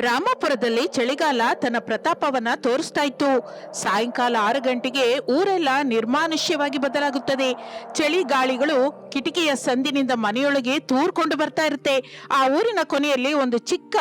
ರಾಮಪುರದಲ್ಲಿ ಚಳಿಗಾಲ ತನ್ನ ಪ್ರತಾಪವನ್ನ ತೋರಿಸ್ತಾ ಇತ್ತು ಸಾಯಂಕಾಲ ಆರು ಗಂಟೆಗೆ ಊರೆಲ್ಲ ನಿರ್ಮಾನುಷ್ಯವಾಗಿ ಬದಲಾಗುತ್ತದೆ. ಚಳಿಗಾಳಿಗಳು ಕಿಟಕಿಯ ಸಂದಿನಿಂದ ಮನೆಯೊಳಗೆ ತೂರ್ಕೊಂಡು ಬರ್ತಾ ಇರುತ್ತೆ. ಆ ಊರಿನ ಕೊನೆಯಲ್ಲಿ ಒಂದು ಚಿಕ್ಕ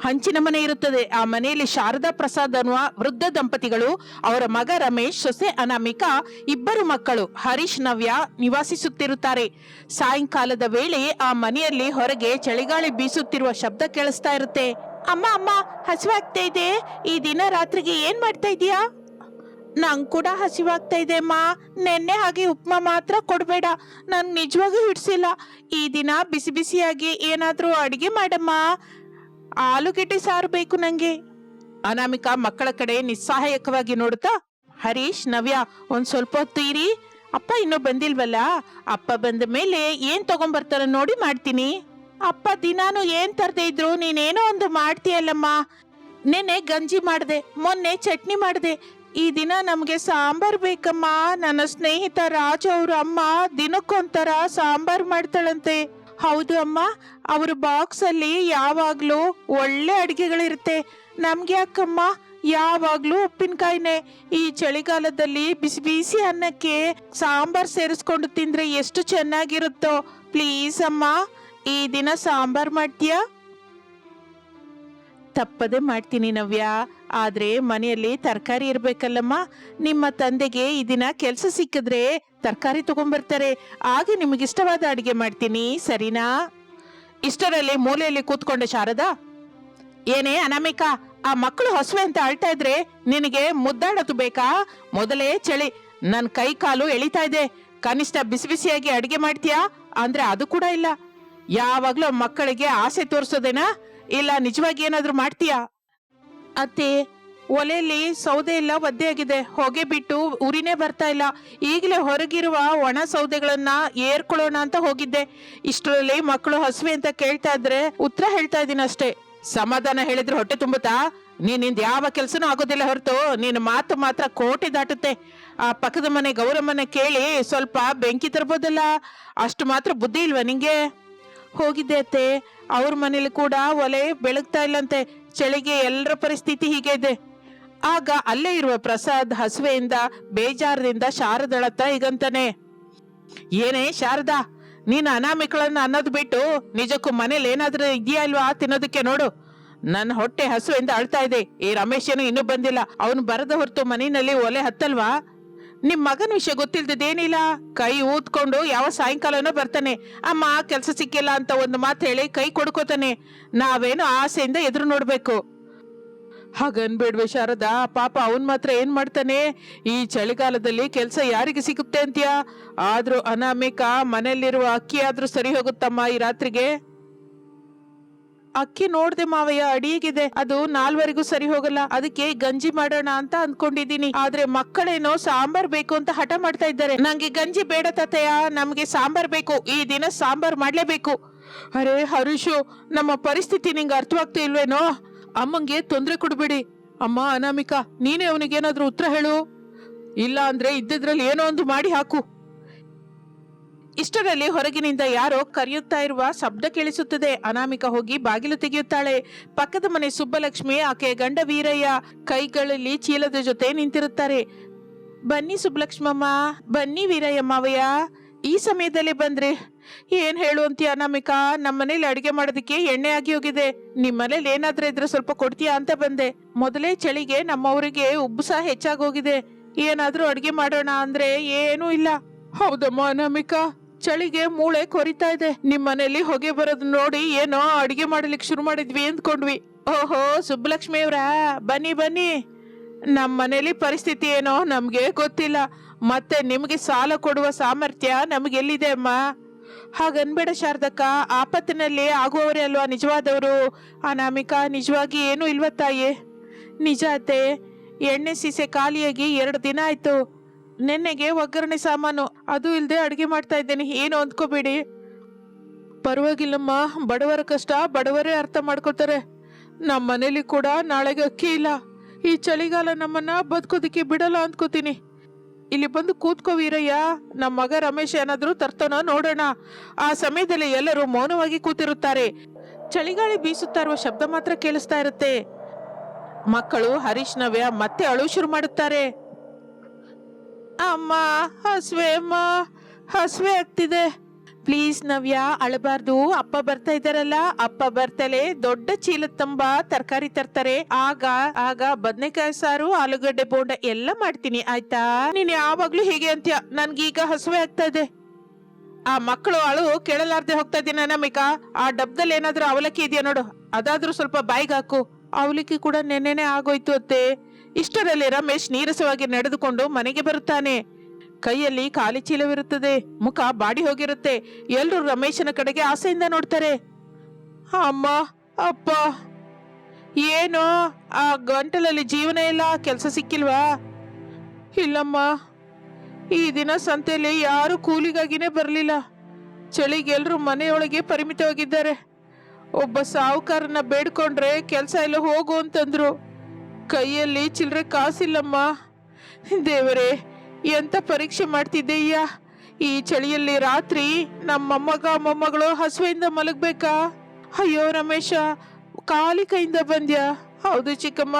ಹಂಚಿನ ಮನೆ ಇರುತ್ತದೆ. ಆ ಮನೆಯಲ್ಲಿ ಶಾರದಾ ಪ್ರಸಾದ್ ಅನ್ನುವ ವೃದ್ಧ ದಂಪತಿಗಳು, ಅವರ ಮಗ ರಮೇಶ್, ಸೊಸೆ ಅನಾಮಿಕಾ, ಇಬ್ಬರು ಮಕ್ಕಳು ಹರೀಶ್ ನವ್ಯ ನಿವಾಸಿಸುತ್ತಿರುತ್ತಾರೆ. ಸಾಯಂಕಾಲದ ವೇಳೆ ಆ ಮನೆಯಲ್ಲಿ ಹೊರಗೆ ಚಳಿಗಾಳಿ ಬೀಸುತ್ತಿರುವ ಶಬ್ದ ಕೇಳಿಸ್ತಾ ಇರುತ್ತೆ. ಅಮ್ಮ ಅಮ್ಮ, ಹಸಿವಾಗ್ತಾ ಇದೆ. ಈ ದಿನ ರಾತ್ರಿಗೆ ಏನ್ ಮಾಡ್ತಾ ಇದೀಯಾ? ನಂಗ್ ಕೂಡ ಹಸಿವಾಗ್ತಾ ಇದೆ, ಅಮ್ಮ. ನೆನ್ನೆ ಹಾಗೆ ಉಪ್ಮಾ ಮಾತ್ರ ಕೊಡ್ಬೇಡ. ನಾನು ನಿಜವಾಗೂ ಹಿಡ್ಸಿಲ್ಲ. ಈ ದಿನ ಬಿಸಿ ಬಿಸಿಯಾಗಿ ಏನಾದ್ರೂ ಅಡಿಗೆ ಮಾಡಮ್ಮ. ಆಲೂಗೆಡ್ಡೆ ಸಾರು ಬೇಕು ನಂಗೆ. ಅನಾಮಿಕಾ ಮಕ್ಕಳ ಕಡೆ ನಿಸ್ಸಹಾಯಕವಾಗಿ ನೋಡ್ತಾ ಹರೀಶ್, ನವ್ಯ, ಒಂದ್ ಸ್ವಲ್ಪ ಹೊತ್ತು ಇರಿ. ಅಪ್ಪ ಇನ್ನೂ ಬಂದಿಲ್ವಲ್ಲ? ಅಪ್ಪ ಬಂದ ಮೇಲೆ ಏನ್ ತಗೊಂಬರ್ತಾರ ನೋಡಿ ಮಾಡ್ತೀನಿ. ಅಪ್ಪ ದಿನಾನು ಏನ್ ತರದೇ ಇದ್ರು ನೀನೇನೋ ಒಂದು ಮಾಡ್ತೀಯಲ್ಲಮ್ಮ. ನೆನ್ನೆ ಗಂಜಿ ಮಾಡ್ದೆ, ಮೊನ್ನೆ ಚಟ್ನಿ ಮಾಡ್ದೆ. ಈ ದಿನ ನಮಗೆ ಸಾಂಬಾರ್ ಬೇಕಮ್ಮ. ನನ್ನ ಸ್ನೇಹಿತ ರಾಜು ಅವ್ರ ಅಮ್ಮ ದಿನಕ್ಕೊಂಥರ ಸಾಂಬಾರ್ ಮಾಡ್ತಾಳಂತೆ. ಹೌದು ಅಮ್ಮ, ಅವ್ರ ಬಾಕ್ಸ್ ಅಲ್ಲಿ ಯಾವಾಗ್ಲೂ ಒಳ್ಳೆ ಅಡಿಗೆಗಳಿರುತ್ತೆ. ನಮ್ಗೆ ಯಾಕಮ್ಮ, ಯಾವಾಗ್ಲೂ ಉಪ್ಪಿನಕಾಯಿನೇ. ಈ ಚಳಿಗಾಲದಲ್ಲಿ ಬಿಸಿ ಬಿಸಿ ಅನ್ನಕ್ಕೆ ಸಾಂಬಾರ್ ಸೇರಿಸ್ಕೊಂಡು ತಿಂದ್ರೆ ಎಷ್ಟು ಚೆನ್ನಾಗಿರುತ್ತೋ. ಪ್ಲೀಸ್ ಅಮ್ಮ. ಈ ದಿನ ಸಾಂಬಾರ್ ಮಾಡ್ತೀಯಾ? ತಪ್ಪದೆ ಮಾಡ್ತೀನಿ ನವ್ಯ. ಆದ್ರೆ ಮನೆಯಲ್ಲಿ ತರಕಾರಿ ಇರಬೇಕಲ್ಲಮ್ಮ. ನಿಮ್ಮ ತಂದೆಗೆ ಈ ದಿನ ಕೆಲಸ ಸಿಕ್ಕಿದ್ರೆ ತರಕಾರಿ ತಗೊಂಡ್ಬರ್ತಾರೆ ಹಾಗೆ ನಿಮಗಿಷ್ಟವಾದ ಅಡುಗೆ ಮಾಡ್ತೀನಿ, ಸರಿನಾ? ಇಷ್ಟರಲ್ಲಿ ಮೂಲೆಯಲ್ಲಿ ಕೂತ್ಕೊಂಡೆ ಶಾರದಾ. ಏನೇ ಅನಾಮಿಕಾ, ಆ ಮಕ್ಕಳು ಹಸುವೆ ಅಂತ ಅಳ್ತಾ ಇದ್ರೆ ನಿನಗೆ ಮುದ್ದಾಡೋದು ಬೇಕಾ? ಮೊದಲೇ ಚಳಿ. ನನ್ನ ಕೈ ಕಾಲು ಎಳಿತಾ ಇದೆ. ಕನಿಷ್ಠ ಬಿಸಿ ಬಿಸಿಯಾಗಿ ಅಡುಗೆ ಮಾಡ್ತೀಯಾ? ಅಂದ್ರೆ ಅದು ಕೂಡ ಇಲ್ಲ. ಯಾವಾಗ್ಲೂ ಮಕ್ಕಳಿಗೆ ಆಸೆ ತೋರಿಸೋದೇನಾ? ಇಲ್ಲ ನಿಜವಾಗಿ ಏನಾದ್ರೂ ಮಾಡ್ತೀಯಾ? ಅತ್ತೆ, ಒಲೆಯಲ್ಲಿ ಸೌದೆ ಎಲ್ಲ ಒದ್ದೆ ಆಗಿದೆ ಹೊಗೆ ಬಿಟ್ಟು ಉರಿನೇ ಬರ್ತಾ ಇಲ್ಲ. ಈಗಲೇ ಹೊರಗಿರುವ ಒಣ ಸೌದೆಗಳನ್ನ ಏರ್ಕೊಳ್ಳೋಣ ಅಂತ ಹೋಗಿದ್ದೆ. ಇಷ್ಟರಲ್ಲಿ ಮಕ್ಕಳು ಹಸುವೆ ಅಂತ ಕೇಳ್ತಾ ಇದ್ರೆ ಉತ್ತರ ಹೇಳ್ತಾ ಇದ್ದೀನಿ ಅಷ್ಟೇ. ಸಮಾಧಾನ ಹೇಳಿದ್ರೆ ಹೊಟ್ಟೆ ತುಂಬುತ್ತಾ? ನೀನಿಂದ ಯಾವ ಕೆಲಸನೂ ಆಗೋದಿಲ್ಲ ಹೊರತು. ನಿನ್ನ ಮಾತು ಮಾತ್ರ ಕೋಟೆ ದಾಟುತ್ತೆ. ಆ ಪಕ್ಕದ ಮನೆ ಗೌರಮ್ಮನ ಕೇಳಿ ಸ್ವಲ್ಪ ಬೆಂಕಿ ತರ್ಬೋದಲ್ಲ? ಅಷ್ಟು ಮಾತ್ರ ಬುದ್ಧಿ ಇಲ್ವಾ ನಿಂಗೆ? ಹೋಗಿದ್ದೆ ಅತ್ತೆ ಅವ್ರ ಮನೇಲಿ ಕೂಡ ಒಲೆ ಬೆಳಗ್ತಾ ಇಲ್ಲಂತೆ. ಚಳಿಗೆ ಎಲ್ಲರ ಪರಿಸ್ಥಿತಿ ಹೀಗೆ ಇದೆ. ಆಗ ಅಲ್ಲೇ ಇರುವ ಪ್ರಸಾದ್ ಹಸುವೆಯಿಂದ ಬೇಜಾರದಿಂದ ಶಾರದಳತ್ತ ಈಗಂತಾನೆ ಏನೇ ಶಾರದಾ, ನೀನು ಅನಾಮಿಕಳನ್ನ ಅನ್ನೋದು ಬಿಟ್ಟು ನಿಜಕ್ಕೂ ಮನೇಲಿ ಏನಾದ್ರೂ ಇದೆಯಾ ಇಲ್ವಾ ತಿನ್ನೋದಕ್ಕೆ ನೋಡು. ನನ್ನ ಹೊಟ್ಟೆ ಹಸುವೆಯಿಂದ ಅಳ್ತಾ ಇದೆ. ಈ ರಮೇಶ್ ಏನು ಇನ್ನೂ ಬಂದಿಲ್ಲ. ಅವನು ಬರದ ಹೊರತು ಮನೆಯಲ್ಲಿ ಒಲೆ ಹತ್ತಲ್ವಾ? ನಿಮ್ ಮಗನ ವಿಷಯ ಗೊತ್ತಿಲ್ದೇನಿಲ್ಲ ಕೈ ಊದ್ಕೊಂಡು ಯಾವ ಸಾಯಂಕಾಲನೋ ಬರ್ತಾನೆ. ಅಮ್ಮ, ಕೆಲಸ ಸಿಕ್ಕಿಲ್ಲ ಅಂತ ಒಂದು ಮಾತು ಹೇಳಿ ಕೈ ಕೊಡ್ಕೋತಾನೆ. ನಾವೇನು ಆಸೆಯಿಂದ ಎದುರು ನೋಡ್ಬೇಕು. ಹಾಗನ್ಬೇಡ್ವೆ ಶಾರದಾ, ಪಾಪ ಅವನ್ ಮಾತ್ರ ಏನ್ ಮಾಡ್ತಾನೆ? ಈ ಚಳಿಗಾಲದಲ್ಲಿ ಕೆಲಸ ಯಾರಿಗೆ ಸಿಗುತ್ತೆ ಅಂತ್ಯಾ? ಆದ್ರೂ ಅನಾಮಿಕ ಮನೆಯಲ್ಲಿರುವ ಅಕ್ಕಿ ಆದ್ರೂ ಸರಿ ಹೋಗುತ್ತಮ್ಮ ಈ ರಾತ್ರಿಗೆ? ಅಕ್ಕಿ ನೋಡ್ದೆ ಮಾವಯ್ಯ ಅಡಿಗಿದೆ ಅದು ನಾಲ್ವರೆಗೂ ಸರಿ ಹೋಗಲ್ಲ. ಅದಕ್ಕೆ ಗಂಜಿ ಮಾಡೋಣ ಅಂತ ಅನ್ಕೊಂಡಿದೀನಿ ಆದ್ರೆ ಮಕ್ಕಳೇನೋ ಸಾಂಬಾರ್ ಬೇಕು ಅಂತ ಹಠ ಮಾಡ್ತಾ ಇದ್ದಾರೆ. ನಂಗೆ ಗಂಜಿ ಬೇಡ ತಾತಯ್ಯ. ನಮ್ಗೆ ಸಾಂಬಾರ್ ಬೇಕು. ಈ ದಿನ ಸಾಂಬಾರ್ ಮಾಡ್ಲೇಬೇಕು. ಅರೆ ಹರೀಶು ನಮ್ಮ ಪರಿಸ್ಥಿತಿ ನಿಂಗೆ ಅರ್ಥವಾಗ್ತಾ ಇಲ್ವೇನೋ? ಅಮ್ಮಂಗೆ ತೊಂದ್ರೆ ಕೊಡ್ಬೇಡಿ. ಅಮ್ಮ ಅನಾಮಿಕಾ, ನೀನೇ ಅವನಿಗೇನಾದ್ರೂ ಉತ್ತರ ಹೇಳು. ಇಲ್ಲ ಅಂದ್ರೆ ಇದ್ದಿದ್ರಲ್ಲಿ ಏನೋ ಒಂದು ಮಾಡಿ ಹಾಕು. ಇಷ್ಟರಲ್ಲಿ ಹೊರಗಿನಿಂದ ಯಾರೋ ಕರೆಯುತ್ತಾ ಇರುವ ಶಬ್ದ ಕೇಳಿಸುತ್ತದೆ. ಅನಾಮಿಕ ಹೋಗಿ ಬಾಗಿಲು ತೆಗೆಯುತ್ತಾಳೆ. ಪಕ್ಕದ ಮನೆ ಸುಬ್ಬಲಕ್ಷ್ಮಿ ಆಕೆಯ ಗಂಡ ವೀರಯ್ಯ ಕೈಗಳಲ್ಲಿ ಚೀಲದ ಜೊತೆ ನಿಂತಿರುತ್ತಾರೆ. ಬನ್ನಿ ಸುಬ್ಬಲಕ್ಷ್ಮಮ್ಮ, ಬನ್ನಿ ವೀರಯ್ಯಮ್ಮವಯ್ಯ ಈ ಸಮಯದಲ್ಲಿ ಬಂದ್ರಿ ಏನ್ ಹೇಳು ಅಂತೀಯ ಅನಾಮಿಕಾ? ನಮ್ಮ ಮನೇಲಿ ಅಡಿಗೆ ಮಾಡೋದಕ್ಕೆ ಎಣ್ಣೆ ಆಗಿ ಹೋಗಿದೆ. ನಿಮ್ಮನೇಲಿ ಏನಾದ್ರೂ ಇದ್ರೆ ಸ್ವಲ್ಪ ಕೊಡ್ತೀಯಾ ಅಂತ ಬಂದೆ. ಮೊದಲೇ ಚಳಿಗೆ ನಮ್ಮವರಿಗೆ ಉಬ್ಬು ಸಹ ಹೆಚ್ಚಾಗೋಗಿದೆ ಏನಾದ್ರೂ ಅಡಿಗೆ ಮಾಡೋಣ ಅಂದ್ರೆ ಏನೂ ಇಲ್ಲ. ಹೌದಮ್ಮ ಅನಾಮಿಕಾ? ಚಳಿಗೆ ಮೂಳೆ ಕೊರಿತಾ ಇದೆ. ನಿಮ್ ಮನೇಲಿ ಹೊಗೆ ಬರೋದು ನೋಡಿ ಏನೋ ಅಡಿಗೆ ಮಾಡಲಿಕ್ಕೆ ಶುರು ಮಾಡಿದ್ವಿ ಅಂದ್ಕೊಂಡ್ವಿ. ಓಹೋ, ಸುಬ್ಬಲಕ್ಷ್ಮಿ ಅವ್ರ, ಬನ್ನಿ ಬನ್ನಿ. ನಮ್ಮ ಮನೇಲಿ ಪರಿಸ್ಥಿತಿ ಏನೋ ನಮ್ಗೆ ಗೊತ್ತಿಲ್ಲ. ಮತ್ತೆ ನಿಮ್ಗೆ ಸಾಲ ಕೊಡುವ ಸಾಮರ್ಥ್ಯ ನಮ್ಗೆ ಎಲ್ಲಿದೆ ಅಮ್ಮ? ಹಾಗನ್ಬೇಡ ಶಾರದಕ್ಕ, ಆಪತ್ತಿನಲ್ಲಿ ಆಗುವವರೇ ಅಲ್ವಾ ನಿಜವಾದವರು? ಅನಾಮಿಕಾ, ನಿಜವಾಗಿ ಏನೂ ಇಲ್ವ ತಾಯಿ? ನಿಜ ಅತ್ತೆ, ಎಣ್ಣೆ ಸೀಸೆ ಖಾಲಿಯಾಗಿ ಎರಡು ದಿನ ಆಯ್ತು. ನೆನ್ನೆಗೆ ಒಗ್ಗರಣೆ ಸಾಮಾನು ಅದು ಇಲ್ಲದೆ ಅಡುಗೆ ಮಾಡ್ತಾ ಇದ್ದೇನೆ. ಏನು ಅಂದ್ಕೋಬೇಡಿ. ಪರವಾಗಿಲ್ಲಮ್ಮ, ಬಡವರ ಕಷ್ಟ ಬಡವರೇ ಅರ್ಥ ಮಾಡ್ಕೊತಾರೆ ನಮ್ಮ ಮನೇಲಿ ಕೂಡ ನಾಳೆಗೆ ಅಕ್ಕಿ ಇಲ್ಲ. ಈ ಚಳಿಗಾಲ ನಮ್ಮನ್ನ ಬದುಕೋದಕ್ಕೆ ಬಿಡಲ್ಲ ಅಂದ್ಕೋತೀನಿ. ಇಲ್ಲಿ ಬಂದು ಕೂತ್ಕೋ ವೀರಯ್ಯ. ನಮ್ಮ ಮಗ ರಮೇಶ್ ಏನಾದರೂ ತರ್ತಾನೋ ನೋಡೋಣ. ಆ ಸಮಯದಲ್ಲಿ ಎಲ್ಲರೂ ಮೌನವಾಗಿ ಕೂತಿರುತ್ತಾರೆ. ಚಳಿಗಾಳಿ ಬೀಸುತ್ತಾ ಇರುವ ಶಬ್ದ ಮಾತ್ರ ಕೇಳಿಸ್ತಾ ಇರುತ್ತೆ. ಮಕ್ಕಳು ಹರೀಶ್ ನವ್ಯ ಮತ್ತೆ ಅಳು ಶುರು ಮಾಡುತ್ತಾರೆ. ಅಮ್ಮ, ಹಸುವೆ ಅಮ್ಮ, ಹಸುವೆ ಆಗ್ತಿದೆ. ಪ್ಲೀಸ್ ನವ್ಯ, ಅಳಬಾರ್ದು. ಅಪ್ಪ ಬರ್ತಾ ಇದಾರಲ್ಲ ಅಪ್ಪ ಬರ್ತಲೆ. ದೊಡ್ಡ ಚೀಲ ತುಂಬಾ, ತರಕಾರಿ ತರ್ತಾರೆ. ಆಗ ಆಗ ಬದನೆಕಾಯಿ ಸಾರು, ಆಲೂಗಡ್ಡೆ ಬೋಂಡ ಎಲ್ಲ ಮಾಡ್ತೀನಿ, ಆಯ್ತಾ? ನೀನ್ ಯಾವಾಗ್ಲೂ ಹೀಗೆ ಅಂತ್ಯ? ನನ್ಗೀಗ ಹಸುವೆ ಆಗ್ತಾ ಇದೆ. ಆ ಮಕ್ಕಳು ಅಳು ಕೇಳಲಾರ್ದೆ ಹೋಗ್ತಾ ಇದ್ದೀನಿ ನಮಿಕ ಆ ಡಬ್ದಲ್ಲಿ ಏನಾದ್ರೂ ಅವಲಕ್ಕಿ ಇದೆಯಾ ನೋಡು. ಅದಾದ್ರೂ ಸ್ವಲ್ಪ ಬಾಯಿಗೆ ಹಾಕು. ಅವಲಕ್ಕಿ ಕೂಡ ನೆನ್ನೆನೆ ಆಗೋಯ್ತು ಅತ್ತೆ. ಇಷ್ಟರಲ್ಲಿ ರಮೇಶ್ ನೀರಸವಾಗಿ ನಡೆದುಕೊಂಡು ಮನೆಗೆ ಬರುತ್ತಾನೆ. ಕೈಯಲ್ಲಿ ಖಾಲಿ ಚೀಲವಿರುತ್ತದೆ. ಮುಖ ಬಾಡಿ ಹೋಗಿರುತ್ತೆ. ಎಲ್ಲರೂ ರಮೇಶನ ಕಡೆಗೆ ಆಸೆಯಿಂದ ನೋಡ್ತಾರೆ. ಅಮ್ಮ, ಅಪ್ಪ. ಏನು? ಆ ಗಂಟಲಲ್ಲಿ ಜೀವನ ಇಲ್ಲ, ಕೆಲಸ ಸಿಕ್ಕಿಲ್ವಾ? ಇಲ್ಲಮ್ಮ. ಈ ದಿನ ಸಂತೆಯಲ್ಲಿ ಯಾರು ಕೂಲಿಗಾಗಿನೇ ಬರಲಿಲ್ಲ. ಚಳಿಗೆಲ್ಲರೂ ಮನೆಯೊಳಗೆ ಪರಿಮಿತವಾಗಿದ್ದಾರೆ. ಒಬ್ಬ ಸಾಹುಕಾರನ ಬೇಡ್ಕೊಂಡ್ರೆ ಕೆಲಸ ಎಲ್ಲ ಹೋಗು ಅಂತಂದ್ರು. ಕೈಯಲ್ಲಿ ಚಿಲ್ಲರೆ ಕಾಸಿಲ್ಲಮ್ಮ. ದೇವರೇ, ಎಂತ ಪರೀಕ್ಷೆ ಮಾಡ್ತಿದ್ದೀಯ? ಈ ಚಳಿಯಲ್ಲಿ ರಾತ್ರಿ ನಮ್ಮ ಮೊಮ್ಮಗ ಮೊಮ್ಮಗಳು ಹಸುವೆಯಿಂದ ಮಲಗಬೇಕಾ? ಅಯ್ಯೋ ರಮೇಶ, ಖಾಲಿ ಕೈಯಿಂದ ಬಂದ್ಯಾ? ಹೌದು ಚಿಕ್ಕಮ್ಮ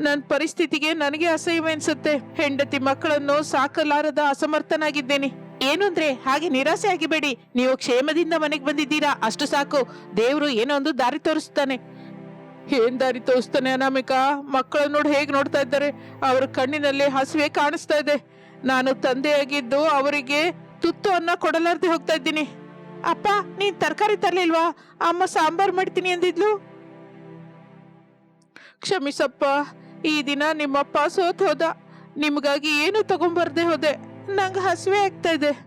ನನ್ನ ಪರಿಸ್ಥಿತಿಗೆ ನನಗೆ ಅಸಹ್ಯ ಅನ್ಸುತ್ತೆ ಹೆಂಡತಿ ಮಕ್ಕಳನ್ನು ಸಾಕಲಾರದ ಅಸಮರ್ಥನಾಗಿದ್ದೇನೆ. ಏನು ಅಂದ್ರೆ, ಹಾಗೆ ನಿರಾಸೆ ಆಗಿಬೇಡಿ ನೀವು ಕ್ಷೇಮದಿಂದ ಮನೆಗೆ ಬಂದಿದ್ದೀರಾ. ಅಷ್ಟು ಸಾಕು. ದೇವರು ಏನೋ ಒಂದು ದಾರಿ ತೋರಿಸ್ತಾನೆ. ಏನ್ ದಾರಿ ತೋರಿಸ್ತಾನೆ ಅನಾಮಿಕಾ? ಮಕ್ಕಳನ್ನ ನೋಡಿ ಹೇಗ್ ನೋಡ್ತಾ ಇದ್ದಾರೆ? ಅವರ ಕಣ್ಣಿನಲ್ಲಿ ಹಸಿವೆ ಕಾಣಿಸ್ತಾ ಇದೆ. ನಾನು ತಂದೆಯಾಗಿದ್ದು ಅವರಿಗೆ ತುತ್ತು ಅನ್ನ ಕೊಡಲಾರ್ದೆ ಹೋಗ್ತಾ ಇದ್ದೀನಿ. ಅಪ್ಪ, ನೀನ್ ತರಕಾರಿ ತರ್ಲಿಲ್ವಾ? ಅಮ್ಮ ಸಾಂಬಾರ್ ಮಾಡ್ತೀನಿ ಅಂದಿದ್ಲು. ಕ್ಷಮಿಸಪ್ಪ. ಈ ದಿನ ನಿಮ್ಮಪ್ಪ ಸೋತ್ ಹೋದ. ನಿಮಗಾಗಿ ಏನು ತಗೊಂಬರ್ದೆ ಹೋದೆ. ನಂಗೆ ಹಸಿವೆ ಆಗ್ತಾ ಇದೆ.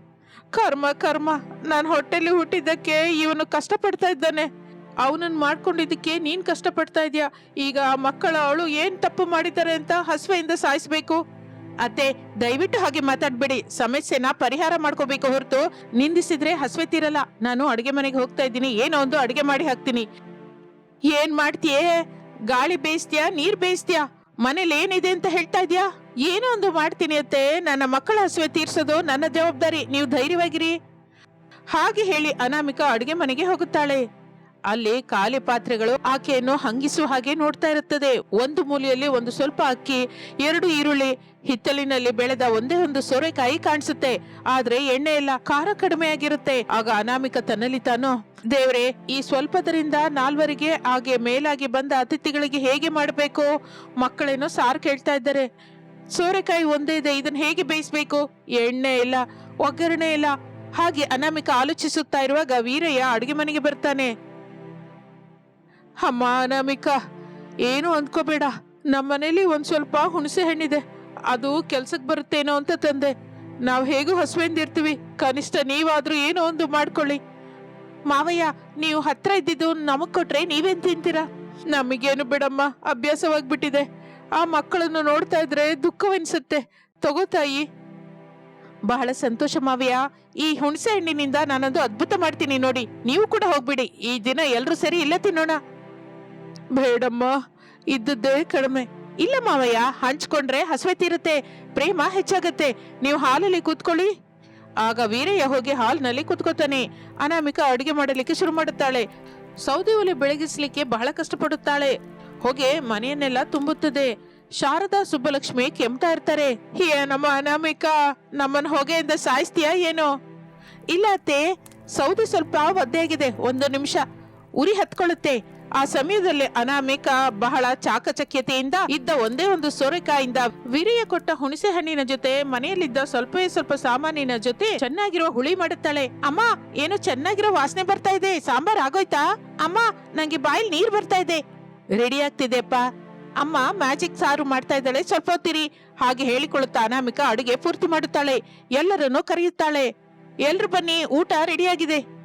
ಕರ್ಮ ಕರ್ಮ. ನಾನು ಹೊಟ್ಟೆಲಿ ಹುಟ್ಟಿದ್ದಕ್ಕೆ ಇವನು ಕಷ್ಟಪಡ್ತಾ ಇದ್ದಾನೆ. ಅವನನ್ನ ಮಾಡ್ಕೊಂಡಿದ್ದಕ್ಕೆ ನೀನ್ ಕಷ್ಟಪಡ್ತಾ ಇದ್ಯಾ? ಈಗ ಆ ಮಕ್ಕಳ ಅವಳು ಏನ್ ತಪ್ಪು ಮಾಡಿದ್ದಾರೆ ಅಂತ ಹಸುವೆಯಿಂದ ಸಾಯಿಸ್ಬೇಕು? ಅತ್ತೆ, ದಯವಿಟ್ಟು ಹಾಗೆ ಮಾತಾಡ್ಬೇಡಿ. ಸಮಸ್ಯೆನ ಪರಿಹಾರ ಮಾಡ್ಕೋಬೇಕು ಹೊರತು ನಿಂದಿಸಿದ್ರೆ ಹಸುವೆ ತೀರಲ್ಲ. ನಾನು ಅಡುಗೆ ಮನೆಗೆ ಹೋಗ್ತಾ ಇದ್ದೀನಿ. ಏನೋ ಒಂದು ಅಡುಗೆ ಮಾಡಿ ಹಾಕ್ತೀನಿ. ಏನ್ ಮಾಡ್ತೀಯೇ? ಗಾಳಿ ಬೇಯಿಸ್ತೀಯಾ? ನೀರ್ ಬೇಯಿಸ್ತೀಯಾ? ಮನೇಲಿ ಏನಿದೆ ಅಂತ ಹೇಳ್ತಾ ಇದ್ಯಾ? ಏನೋ ಒಂದು ಮಾಡ್ತೀನಿ ಅತ್ತೆ. ನನ್ನ ಮಕ್ಕಳ ಹಸುವೆ ತೀರ್ಸೋದು ನನ್ನ ಜವಾಬ್ದಾರಿ. ನೀವು ಧೈರ್ಯವಾಗಿರಿ. ಹಾಗೆ ಹೇಳಿ ಅನಾಮಿಕಾ ಅಡುಗೆ ಮನೆಗೆ ಹೋಗುತ್ತಾಳೆ. ಅಲ್ಲಿ ಖಾಲಿ ಪಾತ್ರೆಗಳು ಆಕೆಯನ್ನು ಹಂಗಿಸುವ ಹಾಗೆ ನೋಡ್ತಾ ಇರುತ್ತದೆ. ಒಂದು ಮೂಲೆಯಲ್ಲಿ ಒಂದು ಸ್ವಲ್ಪ ಅಕ್ಕಿ, ಎರಡು ಈರುಳ್ಳಿ, ಹಿತ್ತಲಿನಲ್ಲಿ ಬೆಳೆದ ಒಂದೇ ಒಂದು ಸೋರೆಕಾಯಿ ಕಾಣಿಸುತ್ತೆ. ಆದ್ರೆ ಎಣ್ಣೆ ಎಲ್ಲ ಖಾರ ಕಡಿಮೆ ಆಗಿರುತ್ತೆ. ಆಗ ಅನಾಮಿಕ ತನ್ನಲ್ಲಿ ತಾನು, ದೇವ್ರೆ, ಈ ಸ್ವಲ್ಪದರಿಂದ ನಾಲ್ವರಿಗೆ ಹಾಗೆ ಮೇಲಾಗಿ ಬಂದ ಅತಿಥಿಗಳಿಗೆ ಹೇಗೆ ಮಾಡಬೇಕು? ಮಕ್ಕಳೇನೋ ಸಾರು ಕೇಳ್ತಾ ಇದ್ದಾರೆ. ಸೋರೆಕಾಯಿ ಒಂದೇ ಇದೆ, ಇದನ್ನ ಹೇಗೆ ಬೇಯಿಸ್ಬೇಕು? ಎಣ್ಣೆ ಇಲ್ಲ, ಒಗ್ಗರಣೆ ಇಲ್ಲ. ಹಾಗೆ ಅನಾಮಿಕ ಆಲೋಚಿಸುತ್ತಾ ಇರುವಾಗ ವೀರಯ್ಯ ಅಡುಗೆ ಮನೆಗೆ ಬರ್ತಾನೆ. ಅಮ್ಮ ಅನಾಮಿಕ, ಏನು ಅಂದ್ಕೋಬೇಡ. ನಮ್ಮನೇಲಿ ಒಂದ್ ಸ್ವಲ್ಪ ಹುಣಸೆ ಹಣ್ಣಿದೆ. ಅದು ಕೆಲ್ಸಕ್ಕೆ ಬರುತ್ತೇನೋ ಅಂತ ತಂದೆ. ನಾವು ಹೇಗೂ ಹಸುವೆಂದಿರ್ತೀವಿ ಕನಿಷ್ಠ ನೀವಾದ್ರೂ ಏನೋ ಒಂದು ಮಾಡ್ಕೊಳ್ಳಿ. ಮಾವಯ್ಯ, ನೀವು ಹತ್ರ ಇದ್ದಿದ್ದು ನಮಗ್ ಕೊಟ್ರೆ ನೀವೇನ್ ತಿಂತೀರಾ? ನಮಗೇನು ಬಿಡಮ್ಮ, ಅಭ್ಯಾಸವಾಗ್ಬಿಟ್ಟಿದೆ. ಆ ಮಕ್ಕಳನ್ನು ನೋಡ್ತಾ ಇದ್ರೆ ದುಃಖವೆನ್ಸುತ್ತೆ. ತಗೋ ತಾಯಿ. ಬಹಳ ಸಂತೋಷ ಮಾವಯ್ಯ. ಈ ಹುಣಸೆ ಹಣ್ಣಿನಿಂದ ನಾನೊಂದು ಅದ್ಭುತ ಮಾಡ್ತೀನಿ ನೋಡಿ. ನೀವು ಕೂಡ ಹೋಗ್ಬಿಡಿ. ಈ ದಿನ ಎಲ್ಲರೂ ಸರಿ ಇಲ್ಲ ತಿನ್ನೋಣ. ಬೇಡಮ್ಮ, ಇದ್ದದ್ದೇ ಕಡಿಮೆ. ಇಲ್ಲ ಮಾವಯ್ಯ, ಹಂಚ್ಕೊಂಡ್ರೆ ಹಸುವೆ ತೀರುತ್ತೆ, ಪ್ರೇಮ ಹೆಚ್ಚಾಗತ್ತೆ. ನೀವು ಹಾಲಲ್ಲಿ ಕೂತ್ಕೊಳ್ಳಿ. ಆಗ ವೀರಯ್ಯ ಹೋಗಿ ಹಾಲ್ನಲ್ಲಿ ಕೂತ್ಕೋತಾನೆ. ಅನಾಮಿಕ ಅಡುಗೆ ಮಾಡಲಿಕ್ಕೆ ಶುರು ಮಾಡುತ್ತಾಳೆ. ಸೌದೆ ಒಲೆ ಬೆಳಗಿಸಲಿಕ್ಕೆ ಬಹಳ ಕಷ್ಟಪಡುತ್ತಾಳೆ. ಹೊಗೆ, ಮನೆಯನ್ನೆಲ್ಲ ತುಂಬುತ್ತದೆ. ಶಾರದಾ, ಸುಬ್ಬಲಕ್ಷ್ಮಿ ಕೆಮ್ತಾ ಇರ್ತಾರೆ. ಹೇ, ನಮ್ಮ ಅನಾಮಿಕ, ನಮ್ಮನ್ನ ಹೊಗೆಯಿಂದ ಸಾಯಿಸ್ತೀಯಾ ಏನೋ? ಇಲ್ಲ ಅತ್ತೆ, ಸೌದೆ ಸ್ವಲ್ಪ ಒದ್ದೆಯಾಗಿದೆ ಒಂದು ನಿಮಿಷ. ಉರಿ ಹತ್ಕೊಳ್ಳುತ್ತೆ. ಆ ಸಮಯದಲ್ಲಿ ಅನಾಮಿಕ ಬಹಳ ಚಾಕಚಕ್ಯತೆಯಿಂದ ಇದ್ದ ಒಂದೇ ಒಂದು ಸೋರೆಕಾಯಿಂದ ವಿರಿಯ ಕೊಟ್ಟ ಹುಣಸೆ ಹಣ್ಣಿನ ಜೊತೆ, ಮನೆಯಲ್ಲಿದ್ದ ಸ್ವಲ್ಪವೇ ಸ್ವಲ್ಪ ಸಾಮಾನಿನ ಜೊತೆ ಚೆನ್ನಾಗಿರೋ ಹುಳಿ ಮಾಡುತ್ತಾಳೆ. ಅಮ್ಮ, ಏನೋ ಚೆನ್ನಾಗಿರೋ ವಾಸನೆ ಬರ್ತಾ ಇದೆ? ಸಾಂಬಾರ್ ಆಗೋಯ್ತಾ? ಅಮ್ಮ, ನಂಗೆ ಬಾಯಲ್ಲಿ ನೀರ್ ಬರ್ತಾ ಇದೆ. ರೆಡಿ ಆಗ್ತಿದೆಪ್ಪ ಅಮ್ಮ, ಮ್ಯಾಜಿಕ್ ಸಾರು ಮಾಡ್ತಾ ಇದ್ದಾಳೆ. ಸ್ವಲ್ಪ ಹೊತ್ತಿರಿ. ಹಾಗೆ ಹೇಳಿಕೊಳ್ಳುತ್ತಾ ಅನಾಮಿಕ ಅಡುಗೆ ಪೂರ್ತಿ ಮಾಡುತ್ತಾಳೆ. ಎಲ್ಲರನ್ನೂ ಕರೆಯುತ್ತಾಳೆ. ಎಲ್ರು ಬನ್ನಿ, ಊಟ ರೆಡಿಯಾಗಿದೆ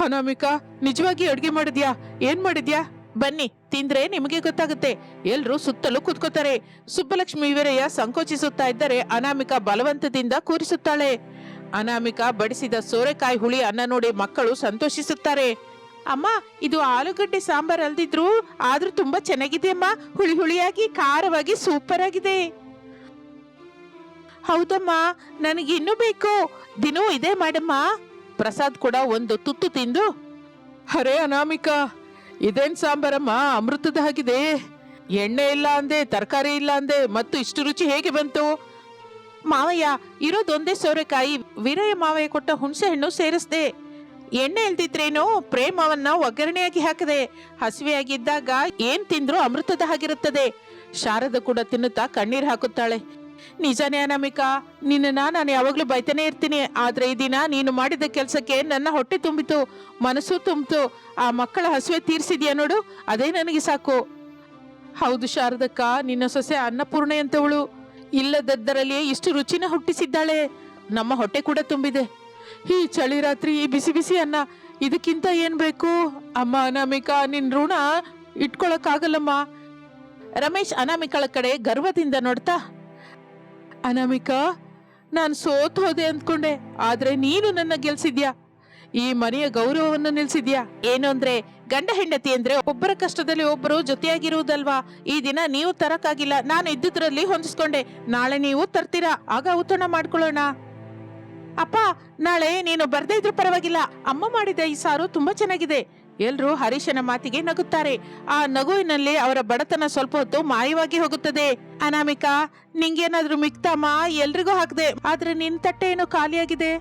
ಅನಾಮಿಕಾ, ನಿಜವಾಗಿ ಅಡ್ಗೆ ಮಾಡಿದ್ಯಾ? ಏನ್ ಮಾಡಿದ್ಯಾ? ಬನ್ನಿ, ತಿಂದ್ರೆ ನಿಮಗೆ ಗೊತ್ತಾಗುತ್ತೆ. ಎಲ್ರು ಸುತ್ತಲೂ ಕುತ್ಕೋತಾರೆ. ಸುಬ್ಬಲಕ್ಷ್ಮಿ ವೀರಯ್ಯ ಸಂಕೋಚಿಸುತ್ತಾ ಇದ್ದರೆ ಅನಾಮಿಕಾ ಬಲವಂತದಿಂದ ಕೂರಿಸುತ್ತಾಳೆ. ಅನಾಮಿಕಾ ಬಡಿಸಿದ ಸೋರೆಕಾಯಿ ಹುಳಿ ಅನ್ನ ನೋಡಿ ಮಕ್ಕಳು ಸಂತೋಷಿಸುತ್ತಾರೆ. ಅಮ್ಮ, ಇದು ಆಲೂಗಡ್ಡೆ ಸಾಂಬಾರ್ ಅಲ್ದಿದ್ರು ಆದ್ರೂ ತುಂಬಾ ಚೆನ್ನಾಗಿದೆ ಅಮ್ಮ. ಹುಳಿ ಹುಳಿಯಾಗಿ, ಖಾರವಾಗಿ ಸೂಪರ್ ಆಗಿದೆ. ಹೌದಮ್ಮ, ನನಗಿನ್ನೂ ಬೇಕು. ದಿನೂ ಇದೇ ಮಾಡಮ್ಮ. ಪ್ರಸಾದ್ ಕೂಡ ಒಂದು ತುತ್ತು ತಿಂದು, ಅರೇ ಅನಾಮಿಕಾ, ಇದೇನ್ ಸಾಂಬಾರಮ್ಮ? ಅಮೃತದ ಹಾಗಿದೆ. ಎಣ್ಣೆ ಇಲ್ಲ ಅಂದೆ, ತರಕಾರಿ ಇಲ್ಲ ಅಂದೆ, ಮತ್ತು ಇಷ್ಟು ರುಚಿ ಹೇಗೆ ಬಂತು? ಮಾವಯ್ಯ, ಇರೋದೊಂದೇ ಸೋರೆಕಾಯಿ. ವೀರಯ್ಯ ಮಾವಯ್ಯ ಕೊಟ್ಟ ಹುಣಸೆ ಹಣ್ಣು ಸೇರಿಸ್ದೆ. ಎಣ್ಣೆ ಇಲ್ದಿದ್ರೇನು ಪ್ರೇಮವನ್ನ ಒಗ್ಗರಣೆಯಾಗಿ ಹಾಕದೆ, ಹಸಿವೆಯಾಗಿದ್ದಾಗ ಏನ್ ತಿಂದ್ರೂ ಅಮೃತದ ಹಾಗಿರುತ್ತದೆ. ಶಾರದ ಕೂಡ ತಿನ್ನುತ್ತಾ ಕಣ್ಣೀರ್ ಹಾಕುತ್ತಾಳೆ. ನಿಜನೇ ಅನಾಮಿಕಾ ನಿನ್ನ ನಾನು ಯಾವಾಗಲೂ ಬೈತಾನೆ ಇರ್ತೀನಿ. ಆದ್ರೆ ಈ ದಿನ ನೀನು ಮಾಡಿದ ಕೆಲಸಕ್ಕೆ ನನ್ನ ಹೊಟ್ಟೆ ತುಂಬಿತು, ಮನಸ್ಸು ತುಂಬಿತು. ಆ ಮಕ್ಕಳ ಹಸುವೆ ತೀರ್ಸಿದ್ಯಾ ನೋಡು, ಅದೇ ನನಗೆ ಸಾಕು. ಹೌದು ಶಾರದಕ್ಕ, ನಿನ್ನ ಸೊಸೆ ಅನ್ನಪೂರ್ಣೆ ಅಂತವಳು ಇಲ್ಲದದ್ದರಲ್ಲಿ ಇಷ್ಟು ರುಚಿನ ಹುಟ್ಟಿಸಿದ್ದಾಳೆ. ನಮ್ಮ ಹೊಟ್ಟೆ ಕೂಡ ತುಂಬಿದೆ. ಈ ಚಳಿ ರಾತ್ರಿ, ಈ ಬಿಸಿ ಬಿಸಿ ಅನ್ನ, ಇದಕ್ಕಿಂತ ಏನ್ ಬೇಕು? ಅಮ್ಮ ಅನಾಮಿಕಾ, ನಿನ್ ಋಣ ಇಟ್ಕೊಳಕ್ಕಾಗಲ್ಲಮ್ಮ. ರಮೇಶ್ ಅನಾಮಿಕಳ ಕಡೆ ಗರ್ವದಿಂದ ನೋಡ್ತಾ ಅನಾಮಿಕಾ, ನಾನು ಸೋತ್ ಹೋದೆ ಅಂದ್ಕೊಂಡೆ. ಆದ್ರೆ ನೀನು ನನ್ನ ಗೆಲ್ಸಿದ್ಯಾ? ಈ ಮನೆಯ ಗೌರವವನ್ನು ನಿಲ್ಸಿದ್ಯಾ? ಏನು ಅಂದ್ರೆ, ಗಂಡ ಹೆಂಡತಿ ಅಂದ್ರೆ ಒಬ್ಬರ ಕಷ್ಟದಲ್ಲಿ ಒಬ್ಬರು ಜೊತೆಯಾಗಿರುವುದಲ್ವಾ? ಈ ದಿನ ನೀವು ತರಕ್ಕಾಗಿಲ್ಲ ನಾನು ಇದ್ದಿದ್ರಲ್ಲಿ ಹೊಂದಿಸ್ಕೊಂಡೆ. ನಾಳೆ ನೀವು ತರ್ತೀರಾ? ಆಗ ಉತ್ತಣ ಮಾಡ್ಕೊಳ್ಳೋಣ. ಅಪ್ಪ, ನಾಳೆ ನೀನು ಬರ್ದೇ ಇದ್ರೂ ಪರವಾಗಿಲ್ಲ. ಅಮ್ಮ ಮಾಡಿದ ಈ ಸಾರು ತುಂಬಾ ಚೆನ್ನಾಗಿದೆ. ಎಲ್ರೂ ಹರೀಶನ ಮಾತಿಗೆ ನಗುತ್ತಾರೆ. ಆ ನಗುವಿನಲ್ಲಿ ಅವರ ಬಡತನ ಸ್ವಲ್ಪ ಹೊತ್ತು ಮಾಯವಾಗಿ ಹೋಗುತ್ತದೆ. ಅನಾಮಿಕಾ, ನಿಂಗೇನಾದ್ರೂ ಮಿಕ್ತಮ್ಮ ಎಲ್ರಿಗೂ ಹಾಕ್ದೆ. ಆದ್ರೆ ನಿನ್ ತಟ್ಟೆ ಏನು ಖಾಲಿಯಾಗಿದೆ?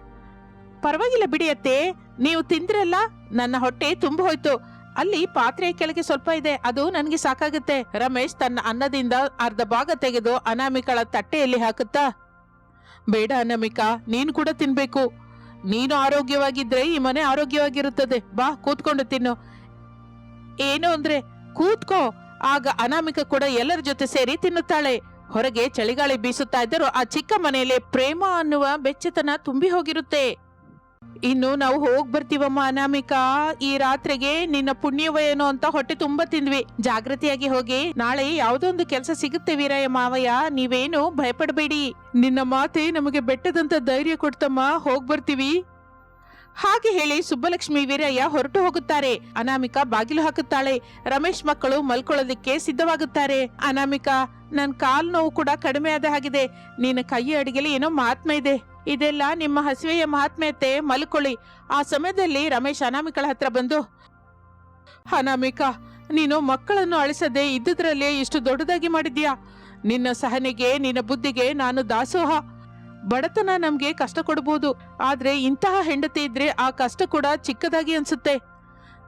ಪರವಾಗಿಲ್ಲ ಬಿಡಿ ಅತ್ತೆ. ನೀವು ತಿಂದ್ರಲ್ಲ, ನನ್ನ ಹೊಟ್ಟೆ ತುಂಬ ಹೋಯ್ತು. ಅಲ್ಲಿ ಪಾತ್ರೆಯ ಕೆಳಗೆ ಸ್ವಲ್ಪ ಇದೆ. ಅದು ನನಗೆ ಸಾಕಾಗುತ್ತೆ. ರಮೇಶ್ ತನ್ನ ಅನ್ನದಿಂದ ಅರ್ಧ ಭಾಗ ತೆಗೆದು ಅನಾಮಿಕಳ ತಟ್ಟೆಯಲ್ಲಿ ಹಾಕುತ್ತಾ, ಬೇಡ ಅನಾಮಿಕಾ, ನೀನು ಕೂಡ ತಿನ್ಬೇಕು. ನೀನು ಆರೋಗ್ಯವಾಗಿದ್ರೆ ಈ ಮನೆ ಆರೋಗ್ಯವಾಗಿರುತ್ತದೆ. ಬಾ, ಕೂತ್ಕೊಂಡು ತಿನ್ನು. ಏನು ಅಂದ್ರೆ, ಕೂತ್ಕೋ. ಆಗ ಅನಾಮಿಕ ಕೂಡ ಎಲ್ಲರ ಜೊತೆ ಸೇರಿ ತಿನ್ನುತ್ತಾಳೆ. ಹೊರಗೆ ಚಳಿಗಾಳಿ ಬೀಸುತ್ತಾ ಇದ್ದರೂ ಆ ಚಿಕ್ಕ ಮನೆಯಲ್ಲಿ ಪ್ರೇಮ ಅನ್ನುವ ಬೆಚ್ಚತನ ತುಂಬಿ ಹೋಗಿರುತ್ತೆ. ಇನ್ನು ನಾವು ಹೋಗ್ ಬರ್ತೀವಮ್ಮ ಅನಾಮಿಕಾ. ಈ ರಾತ್ರಿಗೆ ನಿನ್ನ ಪುಣ್ಯವೇನೋ ಅಂತ ಹೊಟ್ಟೆ ತುಂಬಾ ತಿಂದ್ವಿ. ಜಾಗೃತಿಯಾಗಿ ಹೋಗಿ, ನಾಳೆ ಯಾವುದೋ ಒಂದು ಕೆಲಸ ಸಿಗುತ್ತೆ ವೀರಯ್ಯ ಮಾವಯ್ಯ, ನೀವೇನು ಭಯಪಡಬೇಡಿ. ನಿನ್ನ ಮಾತೆ ನಮಗೆ ಬೆಟ್ಟದಂತ ಧೈರ್ಯ ಕೊಡ್ತಮ್ಮ, ಹೋಗ್ ಬರ್ತೀವಿ. ಹಾಗೆ ಹೇಳಿ ಸುಬ್ಬಲಕ್ಷ್ಮಿ ವೀರಯ್ಯ ಹೊರಟು ಹೋಗುತ್ತಾರೆ. ಅನಾಮಿಕಾ ಬಾಗಿಲು ಹಾಕುತ್ತಾಳೆ. ರಮೇಶ್ ಮಕ್ಕಳು ಮಲ್ಕೊಳ್ಳೋದಿಕ್ಕೆ ಸಿದ್ಧವಾಗುತ್ತಾರೆ. ಅನಾಮಿಕಾ, ನನ್ ಕಾಲ್ ನೋವು ಕೂಡ ಕಡಿಮೆ ಆದ ಹಾಗಿದೆ. ನಿನ್ನ ಕೈ ಅಡಿಗೆಲಿ ಏನೋ ಮಾತ್ಮೆ ಇದೆ. ಇದೆಲ್ಲ ನಿಮ್ಮ ಹಸಿವೆಯ ಮಹಾತ್ಮೆಯತೆ, ಮಲ್ಕೊಳ್ಳಿ. ಆ ಸಮಯದಲ್ಲಿ ರಮೇಶ್ ಅನಾಮಿಕಳ ಹತ್ರ ಬಂದು, ಅನಾಮಿಕಾ, ನೀನು ಮಕ್ಕಳನ್ನು ಅಳಿಸದೆ ಇದ್ದುದರಲ್ಲೇ ಇಷ್ಟು ದೊಡ್ಡದಾಗಿ ಮಾಡಿದ್ಯಾ ನಿನ್ನ ಸಹನೆಗೆ, ನಿನ್ನ ಬುದ್ಧಿಗೆ ನಾನು ದಾಸೋಹ. ಬಡತನ ನಮಗೆ ಕಷ್ಟ ಕೊಡ್ಬೋದು. ಆದ್ರೆ ಇಂತಹ ಹೆಂಡತಿ ಇದ್ರೆ ಆ ಕಷ್ಟ ಕೂಡ ಚಿಕ್ಕದಾಗಿ ಅನ್ಸುತ್ತೆ.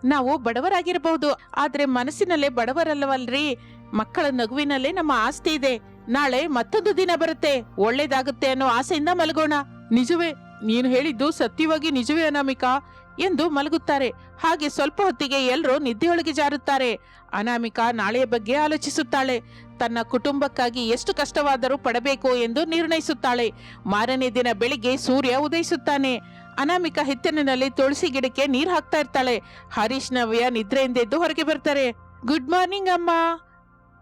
ನಾವು ಬಡವರಾಗಿರಬಹುದು ಆದ್ರೆ ಮನಸ್ಸಿನಲ್ಲೇ ಬಡವರಲ್ಲವಲ್ರಿ? ಮಕ್ಕಳ ನಗುವಿನಲ್ಲೇ ನಮ್ಮ ಆಸ್ತಿ ಇದೆ. ನಾಳೆ ಮತ್ತೊಂದು ದಿನ ಬರುತ್ತೆ. ಒಳ್ಳೇದಾಗುತ್ತೆ ಅನ್ನೋ ಆಸೆಯಿಂದ ಮಲಗೋಣ. ನಿಜವೇ, ನೀನು ಹೇಳಿದ್ದು ಸತ್ಯವಾಗಿ ನಿಜವೇ ಅನಾಮಿಕಾ ಎಂದು ಮಲಗುತ್ತಾರೆ. ಹಾಗೆ ಸ್ವಲ್ಪ ಹೊತ್ತಿಗೆ ಎಲ್ಲರೂ ನಿದ್ದೆಯೊಳಗೆ ಜಾರುತ್ತಾರೆ. ಅನಾಮಿಕಾ ನಾಳೆಯ ಬಗ್ಗೆ ಆಲೋಚಿಸುತ್ತಾಳೆ. ತನ್ನ ಕುಟುಂಬಕ್ಕಾಗಿ ಎಷ್ಟು ಕಷ್ಟವಾದರೂ ಪಡಬೇಕು ಎಂದು ನಿರ್ಣಯಿಸುತ್ತಾಳೆ. ಮಾರನೇ ದಿನ ಬೆಳಿಗ್ಗೆ ಸೂರ್ಯ ಉದಯಿಸುತ್ತಾನೆ. ಅನಾಮಿಕಾ ಹಿತ್ತಲಿನಲ್ಲಿ ತುಳಸಿ ಗಿಡಕ್ಕೆ ನೀರು ಹಾಕ್ತಾ ಇರ್ತಾಳೆ. ಹರೀಶ್ ನವ್ಯ ನಿದ್ರೆಯಿಂದೆದ್ದು ಹೊರಗೆ ಬರ್ತಾರೆ. ಗುಡ್ ಮಾರ್ನಿಂಗ್ ಅಮ್ಮ.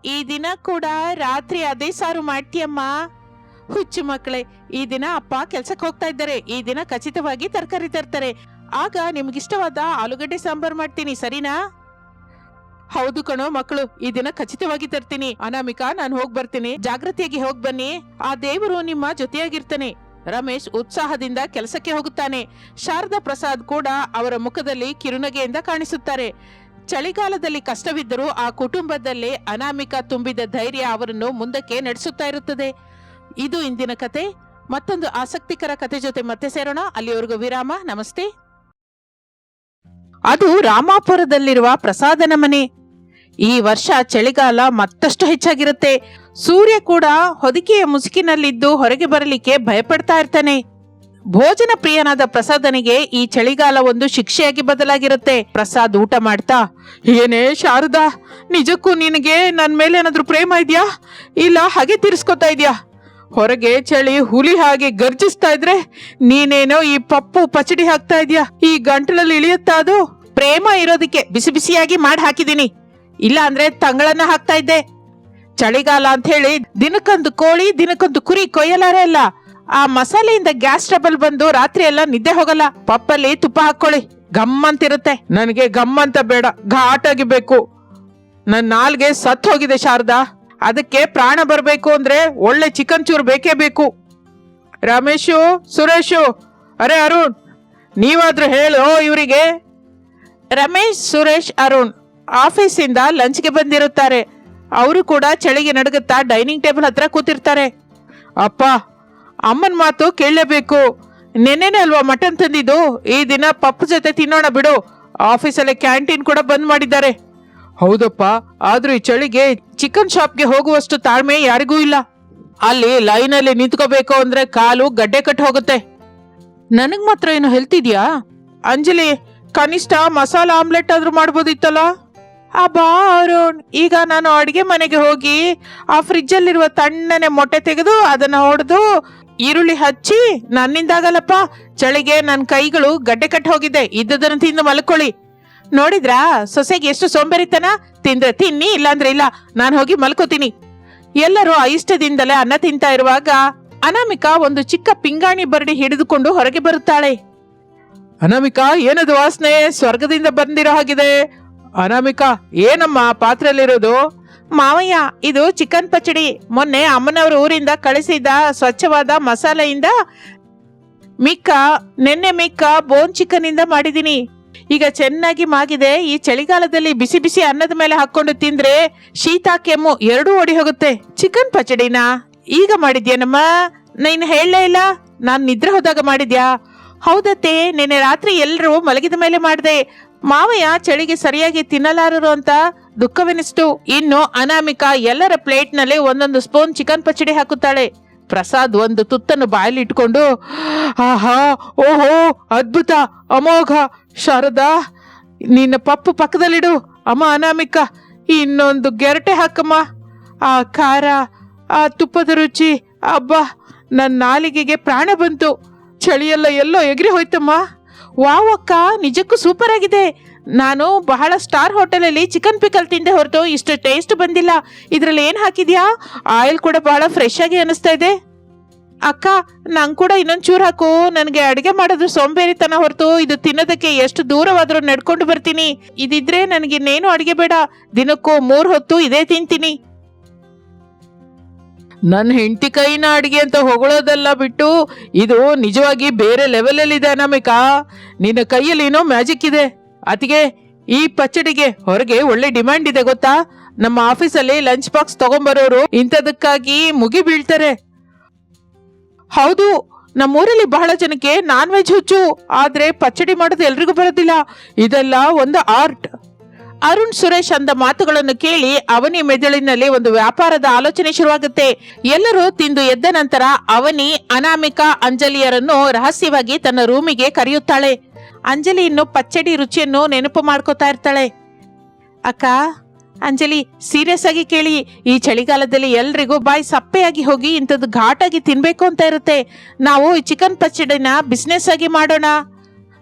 ಈ ದಿನ ಕೂಡ ರಾತ್ರಿ ಅದೇ ಸಾರು ಮಾಡ್ತೀಯಮ್ಮ. ಹುಚ್ಚು ಮಕ್ಕಳೇ, ಈ ದಿನ ಅಪ್ಪ ಕೆಲ್ಸಕ್ಕೆ ಹೋಗ್ತಾ ಇದ್ದಾರೆ. ಈ ದಿನ ಖಚಿತವಾಗಿ ತರಕಾರಿ ತರ್ತಾರೆ. ಆಗ ನಿಮ್ಗಿಷ್ಟವಾದ ಆಲೂಗಡ್ಡೆ ಸಾಂಬಾರ್ ಮಾಡ್ತೀನಿ, ಸರಿನಾ? ಹೌದು ಕಣೋ ಮಕ್ಕಳು, ಈ ದಿನ ಖಚಿತವಾಗಿ ತರ್ತೀನಿ. ಅನಾಮಿಕಾ, ನಾನು ಹೋಗ್ ಬರ್ತೀನಿ. ಜಾಗೃತಿಯಾಗಿ ಹೋಗ್ ಬನ್ನಿ. ಆ ದೇವರು ನಿಮ್ಮ ಜೊತೆಯಾಗಿರ್ತಾನೆ. ರಮೇಶ್ ಉತ್ಸಾಹದಿಂದ ಕೆಲಸಕ್ಕೆ ಹೋಗುತ್ತಾನೆ. ಶಾರದಾ ಪ್ರಸಾದ್ ಕೂಡ ಅವರ ಮುಖದಲ್ಲಿ ಕಿರುನಗೆಯಿಂದ ಕಾಣಿಸುತ್ತಾರೆ. ಚಳಿಗಾಲದಲ್ಲಿ ಕಷ್ಟವಿದ್ದರೂ ಆ ಕುಟುಂಬದಲ್ಲಿ ಅನಾಮಿಕ ತುಂಬಿದ ಧೈರ್ಯ ಅವರನ್ನು ಮುಂದಕ್ಕೆ ನಡೆಸುತ್ತಾ ಇರುತ್ತದೆ. ಇದು ಇಂದಿನ ಕತೆ. ಮತ್ತೊಂದು ಆಸಕ್ತಿಕರ ಕತೆ ಜೊತೆ ಮತ್ತೆ ಸೇರೋಣ. ಅಲ್ಲಿವರೆಗೂ ವಿರಾಮ. ನಮಸ್ತೆ. ಅದು ರಾಮಾಪುರದಲ್ಲಿರುವ ಪ್ರಸಾದನ ಮನೆ. ಈ ವರ್ಷ ಚಳಿಗಾಲ ಮತ್ತಷ್ಟು ಹೆಚ್ಚಾಗಿರುತ್ತೆ. ಸೂರ್ಯ ಕೂಡ ಹೊದಿಕೆಯ ಮುಸುಕಿನಲ್ಲಿದ್ದು ಹೊರಗೆ ಬರಲಿಕ್ಕೆ ಭಯಪಡ್ತಾ ಇರ್ತಾನೆ. ಭೋಜನ ಪ್ರಿಯನಾದ ಪ್ರಸಾದನಿಗೆ ಈ ಚಳಿಗಾಲ ಒಂದು ಶಿಕ್ಷೆಯಾಗಿ ಬದಲಾಗಿರುತ್ತೆ. ಪ್ರಸಾದ್ ಊಟ ಮಾಡ್ತಾ, ಏನೇ ಶಾರದಾ, ನಿಜಕ್ಕೂ ನಿನಗೆ ನನ್ನ ಮೇಲೆ ಏನಾದ್ರೂ ಪ್ರೇಮ ಇದೆಯಾ? ಇಲ್ಲ, ಹಾಗೆ ತಿರ್ಸ್ಕೊತಾ ಇದೆಯಾ? ಹೊರಗೆ ಚಳಿ ಹುಲಿ ಹಾಗೆ ಗರ್ಜಿಸ್ತಾ ಇದ್ರೆ ನೀನೇನೋ ಈ ಪಪ್ಪು ಪಚಡಿ ಹಾಕ್ತಾ ಇದೆಯಾ? ಈ ಗಂಟಲಲ್ಲಿ ಇಳಿಯುತ್ತಾ ಅದು? ಪ್ರೇಮ ಇರೋದಕ್ಕೆ ಬಿಸಿ ಬಿಸಿಯಾಗಿ ಮಾಡಿ ಹಾಕಿದೀನಿ ಇಲ್ಲ ಅಂದ್ರೆ ತಂಗಳನ್ನ ಹಾಕ್ತಾ ಇದ್ದೆ. ಚಳಿಗಾಲ ಅಂತ ಹೇಳಿ ದಿನಕ್ಕೊಂದು ಕೋಳಿ, ದಿನಕ್ಕೊಂದು ಕುರಿ ಕೊಯ್ಯಲಾರೆ ಅಲ್ಲ. ಆ ಮಸಾಲೆಯಿಂದ ಗ್ಯಾಸ್ ಟ್ರಬಲ್ ಬಂದು ರಾತ್ರಿ ಎಲ್ಲ ನಿದ್ದೆ ಹೋಗಲ್ಲ. ಪಪ್ಪಲ್ಲಿ ತುಪ್ಪ ಹಾಕೊಳ್ಳಿ. ಗಮ್ ಅಂತಿರುತ್ತೆ ನನಗೆ ಗಮ್ ಅಂತ ಬೇಡ. ಘಾಟಾಗಿ ಬೇಕು ನನ್ನ ನಾಲ್ಗೆ ಸತ್ ಹೋಗಿದೆ ಶಾರದಾ. ಅದಕ್ಕೆ ಪ್ರಾಣ ಬರಬೇಕು ಅಂದ್ರೆ ಒಳ್ಳೆ ಚಿಕನ್ ಚೂರು ಬೇಕೇ ಬೇಕು. ರಮೇಶು, ಸುರೇಶು, ಅರೆ ಅರುಣ್, ನೀವಾದ್ರೂ ಹೇಳು. ಇವರಿಗೆ. ರಮೇಶ್, ಸುರೇಶ್, ಅರುಣ್ ಆಫೀಸಿಂದ ಲಂಚ್ಗೆ ಬಂದಿರುತ್ತಾರೆ. ಅವರು ಕೂಡ ಚಳಿಗೆ ನಡುಗುತ್ತಾ ಡೈನಿಂಗ್ ಟೇಬಲ್ ಹತ್ರ ಕೂತಿರ್ತಾರೆ. ಅಪ್ಪ ಅಮ್ಮನ ಮಾತು ಕೇಳಲೇಬೇಕು. ನೆನ್ನೆನೆ ಅಲ್ವಾ ಮಟನ್ ತಂದಿದ್ದು? ಈ ದಿನ ಪಪ್ಪು ಜೊತೆ ತಿನ್ನೋಣ ಬಿಡು. ಆಫೀಸಲ್ಲೇ ಕ್ಯಾಂಟೀನ್ ಕೂಡ ಬಂದ್ ಮಾಡಿದ್ದಾರೆ. ಹೌದಪ್ಪ, ಆದ್ರೂ ಈ ಚಳಿಗೆ ಚಿಕನ್ ಶಾಪ್ಗೆ ಹೋಗುವಷ್ಟು ತಾಳ್ಮೆ ಯಾರಿಗೂ ಇಲ್ಲ. ಅಲ್ಲಿ ಲೈನಲ್ಲಿ ನಿಂತ್ಕೋಬೇಕು ಅಂದ್ರೆ ಕಾಲು ಗಡ್ಡೆ ಕಟ್ ಹೋಗುತ್ತೆ. ನನಗ್ ಮಾತ್ರ ಏನು ಹೆಲ್ತ್ ಇದೆಯಾ ಅಂಜಲಿ, ಕನಿಷ್ಠ ಮಸಾಲ ಆಮ್ಲೆಟ್ ಆದ್ರೂ ಮಾಡ್ಬೋದಿತ್ತಲ್ಲ? ಅಬ್ಬಾ, ಅರುಣ್, ಈಗ ನಾನು ಅಡಿಗೆ ಮನೆಗೆ ಹೋಗಿ ಆ ಫ್ರಿಜ್ಜಲ್ಲಿರುವ ತಣ್ಣನೆ ಮೊಟ್ಟೆ ತೆಗೆದು ಅದನ್ನ ಹೊಡೆದು ಈರುಳ್ಳಿ ಹಚ್ಚಿ ನನ್ನಿಂದಾಗಲ್ಲಪ್ಪ ಚಳಿಗೆ ನನ್ನ ಕೈಗಳು ಗಡ್ಡೆ ಕಟ್ಟಿ ಹೋಗಿದೆ, ಇದ್ದದನ್ನು ತಿಂದು ಮಲ್ಕೊಳ್ಳಿ. ನೋಡಿದ್ರಾ, ಸೊಸೆಗೆ ಎಷ್ಟು ಸೋಂಬೇರಿತನ? ತಿಂದ್ರೆ ತಿನ್ನಿ, ಇಲ್ಲಾಂದ್ರೆ ಇಲ್ಲ. ನಾನು ಹೋಗಿ ಮಲ್ಕೋತೀನಿ. ಎಲ್ಲರೂ ಇಷ್ಟದಿಂದಲೇ ಅನ್ನ ತಿಂತಾ ಇರುವಾಗ ಅನಾಮಿಕಾ ಒಂದು ಚಿಕ್ಕ ಪಿಂಗಾಣಿ ಬರಡಿ ಹಿಡಿದುಕೊಂಡು ಹೊರಗೆ ಬರುತ್ತಾಳೆ. ಅನಾಮಿಕಾ, ಏನದು ವಾಸನೆ? ಸ್ವರ್ಗದಿಂದ ಬಂದಿರೋ ಹಾಗಿದೆ. ಅನಾಮಿಕಾ, ಏನಮ್ಮ ಪಾತ್ರೆಯಲ್ಲಿರೋದು? ಮಾವಯ್ಯ, ಇದು ಚಿಕನ್ ಪಚಡಿ. ಮೊನ್ನೆ ಅಮ್ಮನವ್ರ ಊರಿಂದ ಕಳಿಸಿದ ಸ್ವಚ್ಛವಾದ ಮಸಾಲೆಯಿಂದ ಮಿಕ್ಕ ನಿನ್ನೆ ಮಿಕ್ಕ ಬೋನ್ ಚಿಕನ್ ಇಂದ ಮಾಡಿದೀನಿ. ಈಗ ಚೆನ್ನಾಗಿ ಮಾಗಿದೆ. ಈ ಚಳಿಗಾಲದಲ್ಲಿ ಬಿಸಿ ಬಿಸಿ ಅನ್ನದ ಮೇಲೆ ಹಾಕೊಂಡು ತಿಂದ್ರೆ ಶೀತ, ಕೆಮ್ಮು ಎರಡೂ ಓಡಿ ಹೋಗುತ್ತೆ. ಚಿಕನ್ ಪಚಡಿನ ಈಗ ಮಾಡಿದ್ಯಾನಮ್ಮ ನೀನು ಹೇಳಲೇ ಇಲ್ಲ. ನಾನು ನಿದ್ರೆ ಹೋದಾಗ ಮಾಡಿದ್ಯಾ? ಹೌದತ್ತೆ, ನಿನ್ನೆ ರಾತ್ರಿ ಎಲ್ಲರೂ ಮಲಗಿದ ಮೇಲೆ ಮಾಡಿದೆ. ಮಾವಯ್ಯ, ಚಳಿಗೆ ಸರಿಯಾಗಿ ತಿನ್ನಲಾರರು ಅಂತ ದುಃಖವೆನಿಸ್ತು. ಇನ್ನು ಅನಾಮಿಕಾ ಎಲ್ಲರ ಪ್ಲೇಟ್ನಲ್ಲಿ ಒಂದೊಂದು ಸ್ಪೂನ್ ಚಿಕನ್ ಪಚಡಿ ಹಾಕುತ್ತಾಳೆ. ಪ್ರಸಾದ್ ಒಂದು ತುತ್ತನ್ನು ಬಾಯಲ್ಲಿ ಇಟ್ಕೊಂಡು ಆಹಾ, ಓಹೋ, ಅದ್ಭುತ, ಅಮೋಘ, ಶಾರದಾ, ನಿನ್ನ ಪಪ್ಪು ಪಕ್ಕದಲ್ಲಿಡು, ಅಮ್ಮ ಅನಾಮಿಕ, ಇನ್ನೊಂದು ಗೆರಟೆ ಹಾಕಮ್ಮ. ಆ ಖಾರ, ಆ ತುಪ್ಪದ ರುಚಿ, ಅಬ್ಬಾ ನನ್ನ ನಾಲಿಗೆಗೆ ಪ್ರಾಣ ಬಂತು. ಚಳಿಯೆಲ್ಲ ಎಲ್ಲೋ ಎಗರಿ ಹೋಯ್ತಮ್ಮ. ವಾವಕ್ಕ ನಿಜಕ್ಕೂ ಸೂಪರ್ ಆಗಿದೆ ನಾನು ಬಹಳ ಸ್ಟಾರ್ ಹೋಟೆಲಲ್ಲಿ ಚಿಕನ್ ಪಿಕಲ್ ತಿಂದೆ ಹೊರತು ಇಷ್ಟು ಟೇಸ್ಟ್ ಬಂದಿಲ್ಲ. ಇದರಲ್ಲಿ ಏನು ಹಾಕಿದ್ಯಾ? ಆಯಿಲ್ ಕೂಡ ಬಹಳ ಫ್ರೆಶ್ ಆಗಿ ಅನಿಸ್ತಾ ಇದೆ. ಅಕ್ಕ, ನಂಗೆ ಕೂಡ ಇನ್ನೊಂದು ಚೂರು ಹಾಕು. ನನಗೆ ಅಡುಗೆ ಮಾಡೋದು ಸೋಂಬೇರಿತನ ಹೊರತು ಇದು ತಿನ್ನೋದಕ್ಕೆ ಎಷ್ಟು ದೂರವಾದರೂ ನಡ್ಕೊಂಡು ಬರ್ತೀನಿ. ಇದಿದ್ರೆ ನನಗೆ ಇನ್ನೇನು ಅಡುಗೆ ಬೇಡ. ದಿನಕ್ಕೂ ಮೂರು ಹೊತ್ತು ಇದೇ ತಿಂತೀನಿ. ನನ್ನ ಹೆಂಡತಿ ಕೈನ ಅಡಿಗೆ ಅಂತ ಹೊಗಳೋದೆಲ್ಲ ಬಿಟ್ಟು, ಇದು ನಿಜವಾಗಿ ಬೇರೆ ಲೆವೆಲಲ್ಲಿ ಇದೆ ಅನಾಮಿಕಾ. ನಿನ್ನ ಕೈಯಲ್ಲಿ ಏನೋ ಮ್ಯಾಜಿಕ್ ಇದೆ. ಅತಿಗೆ ಈ ಪಚ್ಚಡಿಗೆ ಹೊರಗೆ ಒಳ್ಳೆ ಡಿಮ್ಯಾಂಡ್ ಇದೆ ಗೊತ್ತಾ? ನಮ್ಮ ಆಫೀಸಲ್ಲಿ ಲಂಚ್ ಬಾಕ್ಸ್ ತಗೊಂಬರೋರು ಇಂಥದಕ್ಕಾಗಿ ಮುಗಿ ಬೀಳ್ತಾರೆ. ಹೌದು, ನಮ್ಮೂರಲ್ಲಿ ಬಹಳ ಜನಕ್ಕೆ ನಾನ್ ವೆಜ್ ಹುಚ್ಚು, ಆದ್ರೆ ಪಚ್ಚಡಿ ಮಾಡೋದು ಎಲ್ರಿಗೂ ಬರೋದಿಲ್ಲ. ಇದೆಲ್ಲ ಒಂದು ಆರ್ಟ್ ಅರುಣ್ ಸುರೇಶ್ ಅಂದ ಮಾತುಗಳನ್ನು ಕೇಳಿ ಅವನಿ ಮೆದುಳಿನಲ್ಲಿ ಒಂದು ವ್ಯಾಪಾರದ ಆಲೋಚನೆ ಶುರುವಾಗುತ್ತೆ. ಎಲ್ಲರೂ ತಿಂದು ಎದ್ದ ನಂತರ ಅವನಿ ಅನಾಮಿಕಾ ಅಂಜಲಿಯರನ್ನು ರಹಸ್ಯವಾಗಿ ತನ್ನ ರೂಮಿಗೆ ಕರೆಯುತ್ತಾಳೆ. ಅಂಜಲಿ ಇನ್ನು ಪಚ್ಚಡಿ ರುಚಿಯನ್ನು ನೆನಪು ಮಾಡ್ಕೋತಾ ಇರ್ತಾಳೆ. ಅಕ್ಕ, ಅಂಜಲಿ ಸೀರಿಯಸ್ ಆಗಿ ಕೇಳಿ, ಈ ಚಳಿಗಾಲದಲ್ಲಿ ಎಲ್ರಿಗೂ ಬಾಯಿ ಸಪ್ಪೆಯಾಗಿ ಹೋಗಿ ಇಂಥದ್ದು ಘಾಟಾಗಿ ತಿನ್ಬೇಕು ಅಂತ ಇರುತ್ತೆ. ನಾವು ಈ ಚಿಕನ್ ಪಚ್ಚಡಿನ ಬಿಸ್ನೆಸ್ ಆಗಿ ಮಾಡೋಣ.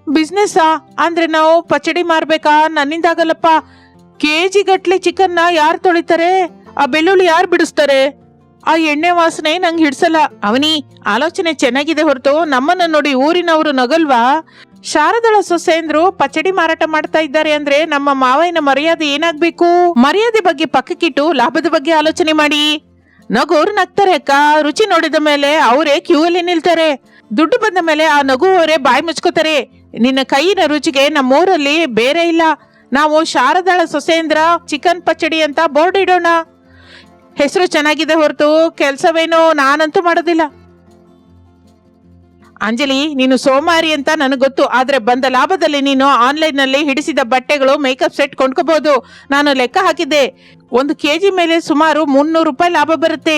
ಬಿಸ್ನೆಸ್ಸಾ ಅಂದರೆ ನಾವು ಪಚ್ಚಡಿ ಮಾರಬೇಕಾ? ನನ್ನಿಂದಾಗಲ್ಲಪ್ಪ. ಕೆ ಜಿ ಗಟ್ಲೆ ಚಿಕನ್ನ ಯಾರು ತೊಳಿತಾರೆ? ಆ ಬೆಳ್ಳುಳ್ಳಿ ಯಾರು ಬಿಡಿಸ್ತಾರೆ? ಆ ಎಣ್ಣೆ ವಾಸನೆ ನಂಗೆ ಹಿಡ್ಸಲ್ಲ. ಅವನಿ, ಆಲೋಚನೆ ಚೆನ್ನಾಗಿದೆ ಹೊರತು ನಮ್ಮನ್ನ ನೋಡಿ ಊರಿನವರು ನಗಲ್ವಾ? ಶಾರದಳ ಸೊಸೆಂದ್ರು ಪಚಡಿ ಮಾರಾಟ ಮಾಡ್ತಾ ಇದ್ದಾರೆ ಅಂದ್ರೆ ನಮ್ಮ ಮಾವಯ್ಯನ ಮರ್ಯಾದೆ ಏನಾಗ್ಬೇಕು? ಮರ್ಯಾದೆ ಬಗ್ಗೆ ಪಕ್ಕಕ್ಕಿಟ್ಟು ಲಾಭದ ಬಗ್ಗೆ ಆಲೋಚನೆ ಮಾಡಿ. ನಗೋರು ನಗ್ತಾರೆ ಅಕ್ಕ. ರುಚಿ ನೋಡಿದ ಮೇಲೆ ಅವರೇ ಕ್ಯೂ ಅಲ್ಲಿ ನಿಲ್ತಾರೆ. ದುಡ್ಡು ಬಂದ ಮೇಲೆ ಆ ನಗುವವರೇ ಬಾಯಿ ಮುಚ್ಕೋತಾರೆ. ನಿನ್ನ ಕೈಯಿನ ರುಚಿಗೆ ನಮ್ಮ ಊರಲ್ಲಿ ಬೇರೆ ಇಲ್ಲ. ನಾವು ಶಾರದಾಳ ಸೊಸೇಂದ್ರ ಚಿಕನ್ ಪಚಡಿ ಅಂತ ಬೋರ್ಡ್ ಇಡೋಣ. ಹೆಸರು ಚೆನ್ನಾಗಿದೆ ಹೊರತು ಕೆಲಸವೇನೋ ನಾನಂತೂ ಮಾಡೋದಿಲ್ಲ. ಅಂಜಲಿ, ನೀನು ಸೋಮಾರಿ ಅಂತ ನನಗೆ ಗೊತ್ತು, ಆದರೆ ಬಂದ ಲಾಭದಲ್ಲಿ ನೀನು ಆನ್ಲೈನ್ನಲ್ಲಿ ಹಿಡಿಸಿದ ಬಟ್ಟೆಗಳು, ಮೇಕಪ್ ಸೆಟ್ ಕೊಂಡ್ಕೋಬಹುದು ನಾನು ಲೆಕ್ಕ ಹಾಕಿದ್ದೆ. ಒಂದು ಕೆಜಿ ಮೇಲೆ ಸುಮಾರು ಮುನ್ನೂರು ರೂಪಾಯಿ ಲಾಭ ಬರುತ್ತೆ.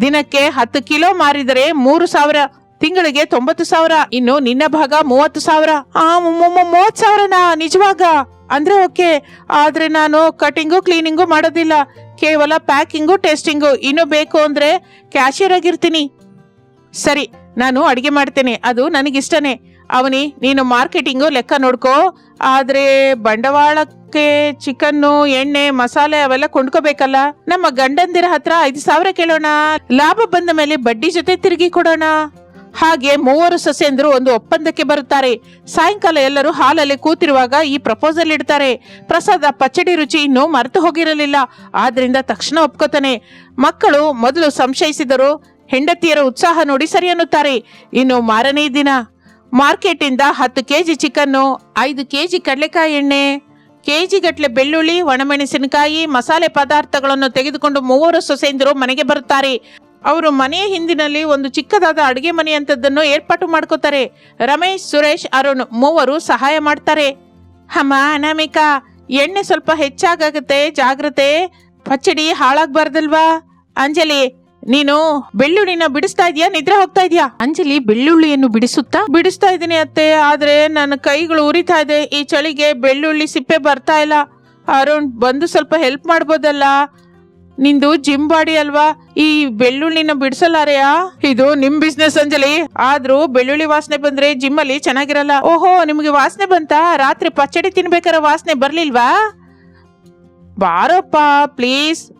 ದಿನಕ್ಕೆ ಹತ್ತು ಕಿಲೋ ಮಾರಿದರೆ ಮೂರು ಸಾವಿರ, ತಿಂಗಳಿಗೆ ತೊಂಬತ್ತು ಸಾವಿರ, ಇನ್ನು ನಿನ್ನ ಭಾಗ ಮೂವತ್ತು ಸಾವಿರ. ಆ ಮೂವತ್ ಸಾವಿರನಾ ನಿಜವಾಗ? ಅಂದ್ರೆ ಓಕೆ, ಆದ್ರೆ ನಾನು ಕಟಿಂಗು ಕ್ಲೀನಿಂಗು ಮಾಡೋದಿಲ್ಲ. ಕೇವಲ ಪ್ಯಾಕಿಂಗು ಟೆಸ್ಟಿಂಗು ಇನ್ನು ಬೇಕು ಅಂದ್ರೆ ಕ್ಯಾಶಿಯರ್ ಆಗಿರ್ತೀನಿ. ಸರಿ, ನಾನು ಅಡಿಗೆ ಮಾಡ್ತೇನೆ. ಅದು ನನಗಿಷ್ಟನೇ. ಅವನಿ, ನೀನು ಮಾರ್ಕೆಟಿಂಗು ಲೆಕ್ಕ ನೋಡ್ಕೋ. ಆದ್ರೆ ಬಂಡವಾಳಕ್ಕೆ ಚಿಕನ್ನು ಎಣ್ಣೆ, ಮಸಾಲೆ ಅವೆಲ್ಲ ಕೊಂಡ್ಕೋಬೇಕಲ್ಲ? ನಮ್ಮ ಗಂಡಂದಿರ ಹತ್ರ ಐದು ಸಾವಿರ ಕೇಳೋಣ. ಲಾಭ ಬಂದ ಮೇಲೆ ಬಡ್ಡಿ ಜೊತೆ ತಿರುಗಿ ಕೊಡೋಣ. ಹಾಗೆ ಮೂವರು ಸೊಸೆಂದರು ಒಂದು ಒಪ್ಪಂದಕ್ಕೆ ಬರುತ್ತಾರೆ. ಸಾಯಂಕಾಲ ಎಲ್ಲರೂ ಹಾಲಲ್ಲಿ ಕೂತಿರುವಾಗ ಈ ಪ್ರಪೋಸಲ್ ಇಡ್ತಾರೆ. ಪ್ರಸಾದ ಪಚ್ಚಡಿ ರುಚಿ ಇನ್ನೂ ಮರೆತು ಹೋಗಿರಲಿಲ್ಲ. ಆದ್ರಿಂದ ತಕ್ಷಣ ಒಪ್ಕೋತಾನೆ. ಮಕ್ಕಳು ಮೊದಲು ಸಂಶಯಿಸಿದರು. ಹೆಂಡತಿಯರ ಉತ್ಸಾಹ ನೋಡಿ ಸರಿ ಅನ್ನುತ್ತಾರೆ. ಇನ್ನು ಮಾರನೇ ದಿನ. ಮಾರ್ಕೆಟಿಂದ ಹತ್ತು ಕೆಜಿ ಚಿಕನ್ನು, ಐದು ಕೆಜಿ ಕಡಲೆಕಾಯಿ ಎಣ್ಣೆ, ಕೆಜಿ ಗಟ್ಟಲೆ ಬೆಳ್ಳುಳ್ಳಿ, ಒಣಮೆಣಸಿನಕಾಯಿ, ಮಸಾಲೆ ಪದಾರ್ಥಗಳನ್ನು ತೆಗೆದುಕೊಂಡು ಮೂವರು ಸೊಸೆಯಂದಿರು ಮನೆಗೆ ಬರುತ್ತಾರೆ. ಅವರು ಮನೆಯ ಹಿಂದಿನಲ್ಲಿ ಒಂದು ಚಿಕ್ಕದಾದ ಅಡುಗೆ ಮನೆ ಅಂತದ್ದನ್ನು ಏರ್ಪಾಟು ಮಾಡ್ಕೋತಾರೆ. ರಮೇಶ್, ಸುರೇಶ್, ಅರುಣ್ ಮೂವರು ಸಹಾಯ ಮಾಡ್ತಾರೆ. ಅಮ್ಮ, ಅನಾಮಿಕಾ, ಎಣ್ಣೆ ಸ್ವಲ್ಪ ಹೆಚ್ಚಾಗತ್ತೆ ಜಾಗ್ರತೆ. ಪಚ್ಚಡಿ ಹಾಳಾಗ್ಬಾರ್ದಲ್ವಾ? ಅಂಜಲಿ, ನೀನು ಬೆಳ್ಳುಳ್ಳಿನ ಬಿಡಿಸ್ತಾ ಇದೀಯಾ? ನಿದ್ರೆ ಹೋಗ್ತಾ ಇದೀಯಾ? ಅಂಜಲಿ, ಬೆಳ್ಳುಳ್ಳಿಯನ್ನು ಬಿಡಿಸುತ್ತಾ? ಬಿಡಿಸ್ತಾ ಇದ್ದೀನಿ ಅತ್ತೆ, ಆದ್ರೆ ನನ್ನ ಕೈಗಳು ಉರಿತಾ ಇದೆ. ಈ ಚಳಿಗೆ ಬೆಳ್ಳುಳ್ಳಿ ಸಿಪ್ಪೆ ಬರ್ತಾ ಇಲ್ಲ. ಅರುಣ್, ಬಂದು ಸ್ವಲ್ಪ ಹೆಲ್ಪ್ ಮಾಡ್ಬೋದಲ್ಲ? ನಿಂದು ಜಿಮ್ ಬಾಡಿ ಅಲ್ವಾ? ಈ ಬೆಳ್ಳುಳ್ಳಿನ ಬಿಡಿಸಲಾರೆಯಾ? ಇದು ನಿಮ್ ಬಿಸ್ನೆಸ್ ಅಂಜಲಿ. ಆದ್ರೂ ಬೆಳ್ಳುಳ್ಳಿ ವಾಸನೆ ಬಂದ್ರೆ ಜಿಮ್ ಅಲ್ಲಿ ಚೆನ್ನಾಗಿರಲ್ಲ. ಓಹೋ, ನಿಮ್ಗೆ ವಾಸನೆ ಬಂತಾ? ರಾತ್ರಿ ಪಚ್ಚಡಿ ತಿನ್ಬೇಕಾರ ವಾಸನೆ ಬರ್ಲಿಲ್ವಾ? ಬಾರಪ್ಪ ಪ್ಲೀಸ್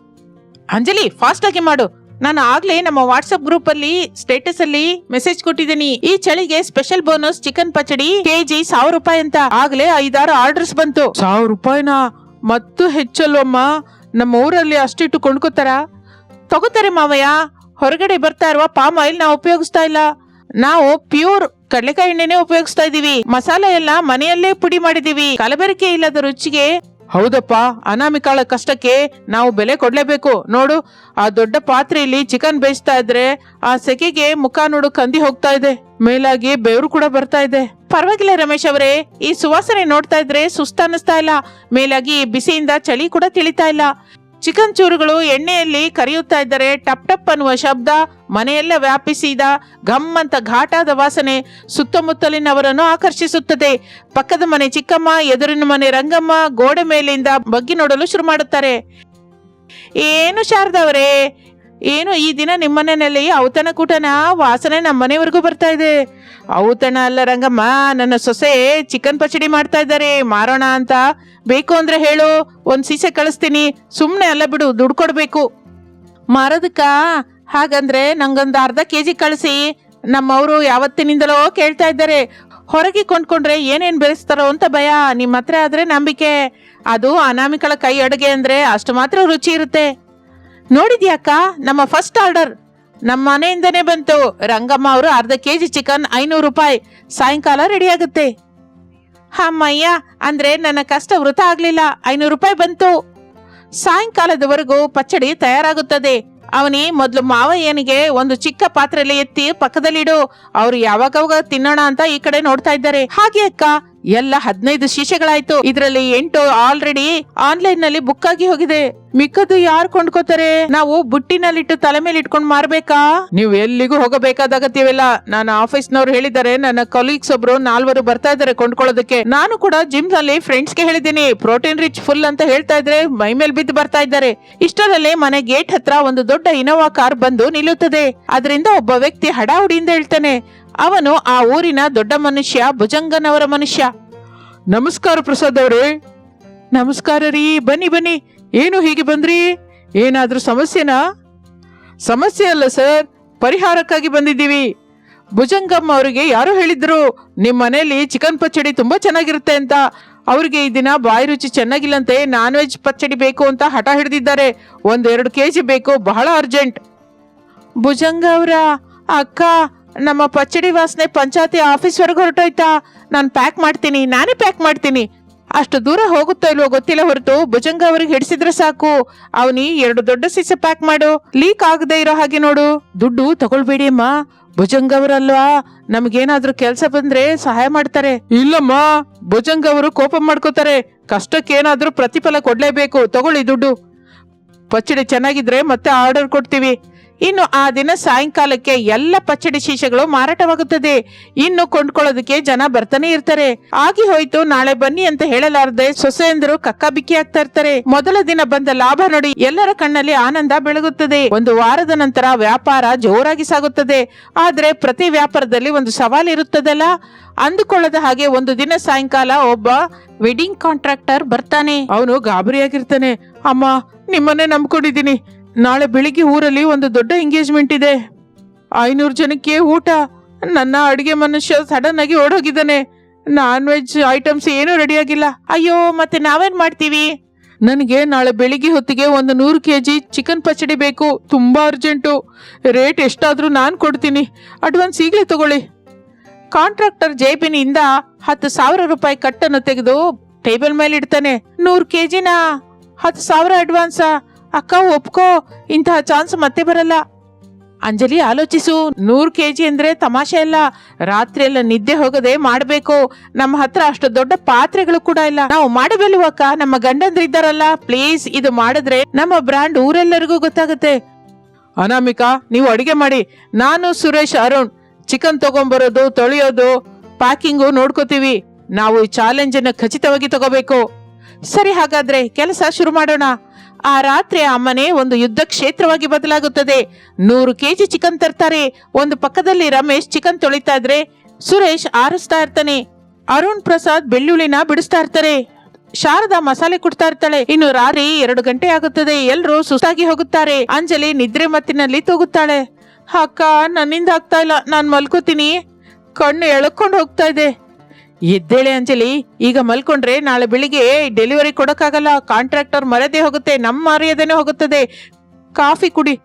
ಅಂಜಲಿ ಫಾಸ್ಟ್ ಆಗಿ ಮಾಡು. ನಾನು ಆಗ್ಲೇ ನಮ್ಮ ವಾಟ್ಸ್ಆಪ್ ಗ್ರೂಪ್ ಅಲ್ಲಿ ಸ್ಟೇಟಸ್ ಅಲ್ಲಿ ಮೆಸೇಜ್ ಕೊಟ್ಟಿದ್ದೀನಿ. ಈ ಚಳಿಗೆ ಸ್ಪೆಷಲ್ ಬೋನಸ್ ಚಿಕನ್ ಪಚಡಿ ಕೆಜಿ ಸಾವಿರ ರೂಪಾಯಿ ಅಂತ. ಆಗ್ಲೇ ಐದಾರು ಆರ್ಡರ್ಸ್ ಬಂತು. ಸಾವಿರ ರೂಪಾಯಿನ? ಮತ್ತು ಹೆಚ್ಚಲ್ವಮ್ಮ ನಮ್ಮ ಊರಲ್ಲಿ ಅಷ್ಟಿಟ್ಟು ಕೊಂಡ್ಕೋತಾರ? ತಗೋತಾರೆ ಮಾವಯ್ಯ. ಹೊರಗಡೆ ಬರ್ತಾ ಇರುವ ಪಾಮ್ ಆಯಿಲ್ ನಾವು ಉಪಯೋಗಿಸ್ತಾ ಇಲ್ಲ. ನಾವು ಪ್ಯೂರ್ ಕಡಲೆಕಾಯಿ ಎಣ್ಣೆನೆ ಉಪಯೋಗಿಸ್ತಾ ಇದೀವಿ ಮಸಾಲೆ ಎಲ್ಲ ಮನೆಯಲ್ಲೇ ಪುಡಿ ಮಾಡಿದೀವಿ ಕಲಬೆರಕೆ ಇಲ್ಲದ ರುಚಿಗೆ ಹೌದಪ್ಪ, ಅನಾಮಿಕಾಳ ಕಷ್ಟಕ್ಕೆ ನಾವು ಬೆಲೆ ಕೊಡ್ಲೇಬೇಕು. ನೋಡು, ಆ ದೊಡ್ಡ ಪಾತ್ರೆಯಲ್ಲಿ ಚಿಕನ್ ಬೇಯಿಸ್ತಾ ಇದ್ರೆ ಆ ಸೆಕೆಗೆ ಮುಖ ನೋಡು ಕಂದಿ ಹೋಗ್ತಾ ಇದೆ. ಮೇಲಾಗಿ ಬೆವರು ಕೂಡ ಬರ್ತಾ ಇದೆ. ಪರವಾಗಿಲ್ಲ ರಮೇಶ್ ಅವರೇ, ಈ ಸುವಾಸನೆ ನೋಡ್ತಾ ಇದ್ರೆ ಸುಸ್ತ ಅನ್ನಿಸ್ತಾ ಇಲ್ಲ. ಮೇಲಾಗಿ ಬಿಸಿಯಿಂದ ಚಳಿ ಕೂಡ ತಿಳಿತಾ ಇಲ್ಲ. ಚಿಕನ್ ಚೂರುಗಳು ಎಣ್ಣೆಯಲ್ಲಿ ಕರಿಯುತ್ತಾ ಇದ್ದರೆ. ಟಪ್ ಟಪ್ ಅನ್ನುವ ಶಬ್ದ ಮನೆಯೆಲ್ಲ ವ್ಯಾಪಿಸಿದ ಘಮ್ ಅಂತ ಘಾಟಾದ ವಾಸನೆ ಸುತ್ತಮುತ್ತಲಿನವರನ್ನು ಆಕರ್ಷಿಸುತ್ತದೆ. ಪಕ್ಕದ ಮನೆ ಚಿಕ್ಕಮ್ಮ, ಎದುರಿನ ಮನೆ ರಂಗಮ್ಮ ಗೋಡೆ ಮೇಲಿಂದ ಬಗ್ಗಿ ನೋಡಲು ಶುರು ಮಾಡುತ್ತಾರೆ. ಏನು ಶಾರದವರೇ ಏನು ಈ ದಿನ ನಿಮ್ಮನೆಯಲ್ಲಿ ಔತಣ ಕೂಟನ ವಾಸನೆ ನಮ್ಮನೆವರೆಗೂ ಬರ್ತಾ ಇದೆ. ಔತಣ ಅಲ್ಲ ರಂಗಮ್ಮ, ನನ್ನ ಸೊಸೆ ಚಿಕನ್ ಪಚಡಿ ಮಾಡ್ತಾ ಇದ್ದಾರೆ. ಮಾರೋಣ ಅಂತ ಬೇಕು ಅಂದ್ರೆ ಹೇಳು. ಒಂದು ಸೀಸೆ ಕಳಿಸ್ತೀನಿ. ಸುಮ್ಮನೆ ಅಲ್ಲ ಬಿಡು, ದುಡ್ಡು ಕೊಡ್ಬೇಕು. ಮಾರೋದಕ್ಕ, ಹಾಗಂದ್ರೆ ನಂಗೊಂದು ಅರ್ಧ ಕೆ ಜಿ ಕಳಿಸಿ. ನಮ್ಮವರು ಯಾವತ್ತಿನಿಂದಲೋ ಕೇಳ್ತಾ ಇದ್ದಾರೆ. ಹೊರಗೆ ಕೊಂಡ್ಕೊಂಡ್ರೆ ಏನೇನು ಬೆಳೆಸ್ತಾರೋ ಅಂತ ಭಯ. ನಿಮ್ಮ ಹತ್ರ ಆದ್ರೆ ನಂಬಿಕೆ. ಅದು ಅನಾಮಿಕಳ ಕೈ ಅಡುಗೆ ಅಂದ್ರೆ ಅಷ್ಟು ಮಾತ್ರ ರುಚಿ ಇರುತ್ತೆ. ನೋಡಿದ್ಯಾಕ ನಮ್ಮ ಫಸ್ಟ್ ಆರ್ಡರ್ ನಮ್ಮ ಮನೆಯಿಂದನೇ ಬಂತು. ರಂಗಮ್ಮ ಅವರು ಅರ್ಧ ಕೆ ಜಿ ಚಿಕನ್ ಐನೂರು ರೂಪಾಯಿ. ಸಾಯಂಕಾಲ ರೆಡಿ ಆಗುತ್ತೆ. ಅಮ್ಮಯ್ಯ, ಅಂದ್ರೆ ನನ್ನ ಕಷ್ಟ ವೃತ ಆಗಲಿಲ್ಲ. ಐನೂರು ರೂಪಾಯಿ ಬಂತು. ಸಾಯಂಕಾಲದವರೆಗೂ ಪಚ್ಚಡಿ ತಯಾರಾಗುತ್ತದೆ. ಅವನಿ ಮೊದಲು ಮಾವಯ್ಯನಿಗೆ ಒಂದು ಚಿಕ್ಕ ಪಾತ್ರೆಯಲ್ಲಿ ಎತ್ತಿ ಪಕ್ಕದಲ್ಲಿಡು. ಅವ್ರು ಯಾವಾಗವಾಗ ತಿನ್ನೋಣ ಅಂತ ಈ ಕಡೆ ನೋಡ್ತಾ ಇದ್ದಾರೆ. ಹಾಗೆ ಅಕ್ಕ ಎಲ್ಲ ಹದಿನೈದು ಶೀಶೆಗಳಾಯ್ತು. ಇದರಲ್ಲಿ ಎಂಟು ಆಲ್ರೆಡಿ ಆನ್ಲೈನ್ನಲ್ಲಿ ಬುಕ್ ಆಗಿ ಹೋಗಿದೆ. ಮಿಕ್ಕದು ಯಾರು ಕೊಂಡ್ಕೋತಾರೆ? ನಾವು ಬುಟ್ಟಿನಲ್ಲಿಟ್ಟು ತಲೆ ಮೇಲೆ ಇಟ್ಕೊಂಡು ಮಾರ್ಬೇಕಾ? ನೀವು ಎಲ್ಲಿಗೂ ಹೋಗಬೇಕಾದ ಅಗತ್ಯವಿಲ್ಲ. ನಾನು ಆಫೀಸ್ನವ್ರು ಹೇಳಿದ್ದಾರೆ, ನನ್ನ ಕೊಲೀಗ್ಸ್ ಒಬ್ರು ನಾಲ್ವರು ಬರ್ತಾ ಇದ್ದಾರೆ ಕೊಂಡ್ಕೊಳ್ಳೋದಕ್ಕೆ. ನಾನು ಕೂಡ ಜಿಮ್ನಲ್ಲಿ ಫ್ರೆಂಡ್ಸ್ಗೆ ಹೇಳಿದ್ದೀನಿ. ಪ್ರೋಟೀನ್ ರಿಚ್ ಫುಲ್ ಅಂತ ಹೇಳ್ತಾ ಇದ್ರೆ ಮೈ ಮೇಲೆ ಬಿದ್ದು ಬರ್ತಾ ಇದ್ದಾರೆ. ಇಷ್ಟರಲ್ಲೇ ಮನೆ ಗೇಟ್ ಹತ್ರ ಒಂದು ದೊಡ್ಡ ಇನೋವಾ ಕಾರ್ ಬಂದು ನಿಲ್ಲುತ್ತದೆ. ಅದರಿಂದ ಒಬ್ಬ ವ್ಯಕ್ತಿ ಹಡಾಹುಡಿಯಿಂದ ಹೇಳ್ತಾನೆ ಅವನು ಆ ಊರಿನ ದೊಡ್ಡ ಮನುಷ್ಯ, ಭುಜಂಗನವರ ಮನುಷ್ಯ. ನಮಸ್ಕಾರ ಪ್ರಸಾದ್ ಅವರೇ. ನಮಸ್ಕಾರ ರೀ, ಬನ್ನಿ ಬನ್ನಿ. ಏನು ಹೀಗೆ ಬಂದ್ರಿ? ಏನಾದರೂ ಸಮಸ್ಯೆನಾ? ಸಮಸ್ಯೆ ಅಲ್ಲ ಸರ್, ಪರಿಹಾರಕ್ಕಾಗಿ ಬಂದಿದ್ದೀವಿ. ಭುಜಂಗಮ್ಮ ಅವರಿಗೆ ಯಾರು ಹೇಳಿದ್ರು ನಿಮ್ಮ ಮನೆಯಲ್ಲಿ ಚಿಕನ್ ಪಚ್ಚಡಿ ತುಂಬಾ ಚೆನ್ನಾಗಿರುತ್ತೆ ಅಂತ. ಅವರಿಗೆ ಈ ದಿನ ಬಾಯಿ ರುಚಿ ಚೆನ್ನಾಗಿಲ್ಲಂತೆ ನಾನ್ ವೆಜ್ ಪಚ್ಚಡಿ ಬೇಕು ಅಂತ ಹಠ ಹಿಡಿದಿದ್ದಾರೆ. ಒಂದೆರಡು ಕೆ ಜಿ ಬೇಕು, ಬಹಳ ಅರ್ಜೆಂಟ್ ಭುಜಂಗ ಅವರ, ಅಕ್ಕ ನಮ್ಮ ಪಚ್ಚಡಿ ವಾಸನೆ ಪಂಚಾಯತಿ ಆಫೀಸ್ವರೆಗೆ ಹೊರಟೋಯ್ತಾ? ನಾನು ಪ್ಯಾಕ್ ಮಾಡ್ತೀನಿ, ನಾನೇ ಪ್ಯಾಕ್ ಮಾಡ್ತೀನಿ. ಅಷ್ಟು ದೂರ ಹೋಗುತ್ತೋ ಇಲ್ವೋ ಗೊತ್ತಿಲ್ಲ ಹೊರತು ಭುಜಂಗ ಅವ್ರಿಗೆ ಹಿಡಿಸಿದ್ರೆ ಸಾಕು. ಅವನಿ ಎರಡು ದೊಡ್ಡ ಸೀಸೆ ಪ್ಯಾಕ್ ಮಾಡು. ಲೀಕ್ ಆಗದೆ ಇರೋ ಹಾಗೆ ನೋಡು. ದುಡ್ಡು ತಗೊಳ್ಬೇಡಿ ಅಮ್ಮ. ಭುಜಂಗ ಅವರಲ್ವಾ? ನಮ್ಗೇನಾದ್ರೂ ಕೆಲಸ ಬಂದ್ರೆ ಸಹಾಯ ಮಾಡ್ತಾರೆ. ಇಲ್ಲಮ್ಮ, ಭುಜಂಗ ಅವರು ಕೋಪ ಮಾಡ್ಕೋತಾರೆ. ಕಷ್ಟಕ್ಕೇನಾದ್ರೂ ಪ್ರತಿಫಲ ಕೊಡ್ಲೇಬೇಕು. ತಗೊಳ್ಳಿ ದುಡ್ಡು. ಪಚ್ಚಡಿ ಚೆನ್ನಾಗಿದ್ರೆ ಮತ್ತೆ ಆರ್ಡರ್ ಕೊಡ್ತೀವಿ. ಇನ್ನು ಆ ದಿನ ಸಾಯಂಕಾಲಕ್ಕೆ ಎಲ್ಲ ಪಚ್ಚಡಿ ಶೀಶಗಳು ಮಾರಾಟವಾಗುತ್ತದೆ. ಇನ್ನು ಕೊಂಡ್ಕೊಳ್ಳೋದಕ್ಕೆ ಜನ ಬರ್ತಾನೆ ಇರ್ತಾರೆ. ಆಗಿ ಹೋಯ್ತು, ನಾಳೆ ಬನ್ನಿ ಅಂತ ಹೇಳಲಾರದೆ ಸೊಸೆಯಂದರು ಕಕ್ಕಾಬಿಕ್ಕಿ ಆಗ್ತಾ ಇರ್ತಾರೆ. ಮೊದಲ ದಿನ ಬಂದ ಲಾಭ ನೋಡಿ ಎಲ್ಲರ ಕಣ್ಣಲ್ಲಿ ಆನಂದ ಬೆಳಗುತ್ತದೆ. ಒಂದು ವಾರದ ನಂತರ ವ್ಯಾಪಾರ ಜೋರಾಗಿ ಸಾಗುತ್ತದೆ. ಆದ್ರೆ ಪ್ರತಿ ವ್ಯಾಪಾರದಲ್ಲಿ ಒಂದು ಸವಾಲು ಇರುತ್ತದಲ್ಲ? ಅಂದುಕೊಳ್ಳದ ಹಾಗೆ ಒಂದು ದಿನ ಸಾಯಂಕಾಲ ಒಬ್ಬ ವೆಡ್ಡಿಂಗ್ ಕಾಂಟ್ರಾಕ್ಟರ್ ಬರ್ತಾನೆ. ಅವನು ಗಾಬರಿಯಾಗಿರ್ತಾನೆ. ಅಮ್ಮ, ನಿಮ್ಮನ್ನೇ ನಂಬ್ಕೊಂಡಿದ್ದೀನಿ. ನಾಳೆ ಬೆಳಿಗ್ಗೆ ಊರಲ್ಲಿ ಒಂದು ದೊಡ್ಡ ಎಂಗೇಜ್ಮೆಂಟ್ ಇದೆ. ಐನೂರು ಜನಕ್ಕೆ ಊಟ. ನನ್ನ ಅಡಿಗೆ ಮನುಷ್ಯ ಸಡನ್ ಆಗಿ ಓಡೋಗಿದ್ದಾನೆ. ನಾನ್ ವೆಜ್ ಐಟಮ್ಸ್ ಏನೂ ರೆಡಿ ಆಗಿಲ್ಲ. ಅಯ್ಯೋ, ಮತ್ತೆ ನಾವೇನ್ ಮಾಡ್ತೀವಿ? ನನಗೆ ನಾಳೆ ಬೆಳಿಗ್ಗೆ ಹೊತ್ತಿಗೆ ಒಂದು ನೂರು ಕೆ ಜಿ ಚಿಕನ್ ಪಚಡಿ ಬೇಕು. ತುಂಬಾ ಅರ್ಜೆಂಟು ರೇಟ್ ಎಷ್ಟಾದರೂ ನಾನು ಕೊಡ್ತೀನಿ. ಅಡ್ವಾನ್ಸ್ ಈಗಲೇ ತಗೊಳ್ಳಿ. ಕಾಂಟ್ರಾಕ್ಟರ್ ಜೇಬಿನಿಂದ ಹತ್ತು ಸಾವಿರ ರೂಪಾಯಿ ಕಟ್ಟನ್ನು ತೆಗೆದು ಟೇಬಲ್ ಮೇಲೆ ಇಡ್ತಾನೆ ನೂರು ಕೆ ಜಿನಾ ಹತ್ತು ಸಾವಿರ ಅಡ್ವಾನ್ಸಾ ಅಕ್ಕ ಒಪ್ಕೋ, ಇಂತಹ ಚಾನ್ಸ್ ಮತ್ತೆ ಬರಲ್ಲ. ಅಂಜಲಿ ಆಲೋಚಿಸು, ನೂರು ಕೆ ಜಿ ಅಂದ್ರೆ ತಮಾಷೆ ಅಲ್ಲ. ರಾತ್ರಿ ಎಲ್ಲ ನಿದ್ದೆ ಹೋಗದೆ ಮಾಡಬೇಕು. ನಮ್ಮ ಹತ್ರ ಅಷ್ಟು ದೊಡ್ಡ ಪಾತ್ರೆಗಳು ಕೂಡ ಇಲ್ಲ. ನಾವು ಮಾಡಬಲ್ವಕ್ಕ ನಮ್ಮ ಗಂಡಂದ್ರ ಇದ್ದಾರಲ್ಲ ಪ್ಲೀಸ್ ಇದು ಮಾಡಿದ್ರೆ ನಮ್ಮ ಬ್ರ್ಯಾಂಡ್ ಊರೆಲ್ಲರಿಗೂ ಗೊತ್ತಾಗುತ್ತೆ. ಅನಾಮಿಕಾ, ನೀವು ಅಡಿಗೆ ಮಾಡಿ. ನಾನು ಸುರೇಶ್ ಅರುಣ್. ಚಿಕನ್ ತಗೊಂಬರೋದು, ತೊಳೆಯೋದು ಪ್ಯಾಕಿಂಗು ನೋಡ್ಕೋತೀವಿ. ನಾವು ಈ ಚಾಲೆಂಜ್ ಅನ್ನು ಖಚಿತವಾಗಿ ತಗೋಬೇಕು. ಸರಿ, ಹಾಗಾದ್ರೆ ಕೆಲಸ ಶುರು ಮಾಡೋಣ. ಆ ರಾತ್ರಿ ಆ ಮನೆ ಒಂದು ಯುದ್ಧ ಕ್ಷೇತ್ರವಾಗಿ ಬದಲಾಗುತ್ತದೆ. ನೂರು ಕೆಜಿ ಚಿಕನ್ ತರ್ತಾರೆ. ಒಂದು ಪಕ್ಕದಲ್ಲಿ ರಮೇಶ್ ಚಿಕನ್ ತೊಳಿತಾ ಇದ್ರೆ ಸುರೇಶ್ ಆರಿಸ್ತಾ ಇರ್ತಾನೆ. ಅರುಣ್ ಪ್ರಸಾದ್ ಬೆಳ್ಳುಳ್ಳಿನ ಬಿಡಿಸ್ತಾ ಇರ್ತಾರೆ. ಶಾರದಾ ಮಸಾಲೆ ಕುಡ್ತಾ ಇರ್ತಾಳೆ. ಇನ್ನು ರಾತ್ರಿ ಎರಡು ಗಂಟೆ ಆಗುತ್ತದೆ. ಎಲ್ಲರೂ ಸುಸ್ತಾಗಿ ಹೋಗುತ್ತಾರೆ. ಅಂಜಲಿ ನಿದ್ರೆ ಮತ್ತಿನಲ್ಲಿ ತೂಗುತ್ತಾಳೆ. ಅಕ್ಕ, ನನ್ನಿಂದ ಆಗ್ತಾ ಇಲ್ಲ. ನಾನು ಮಲ್ಕೋತೀನಿ. ಕಣ್ಣು ಎಳ್ಕೊಂಡು ಹೋಗ್ತಾ ಇದೆ. ಎದ್ದೇಳೆ ಅಂಜಲಿ, ಈಗ ಮಲ್ಕೊಂಡ್ರೆ ನಾಳೆ ಬೆಳಿಗ್ಗೆ ಡೆಲಿವರಿ ಕೊಡಕ್ಕಾಗಲ್ಲ. ಕಾಂಟ್ರಾಕ್ಟರ್ ಮರದೇ ಹೋಗುತ್ತೆ, ನಮ್ಮ ಮರ್ಯಾದೆನೇ ಹೋಗುತ್ತದೆ. ಕಾಫಿ ಕುಡಿ.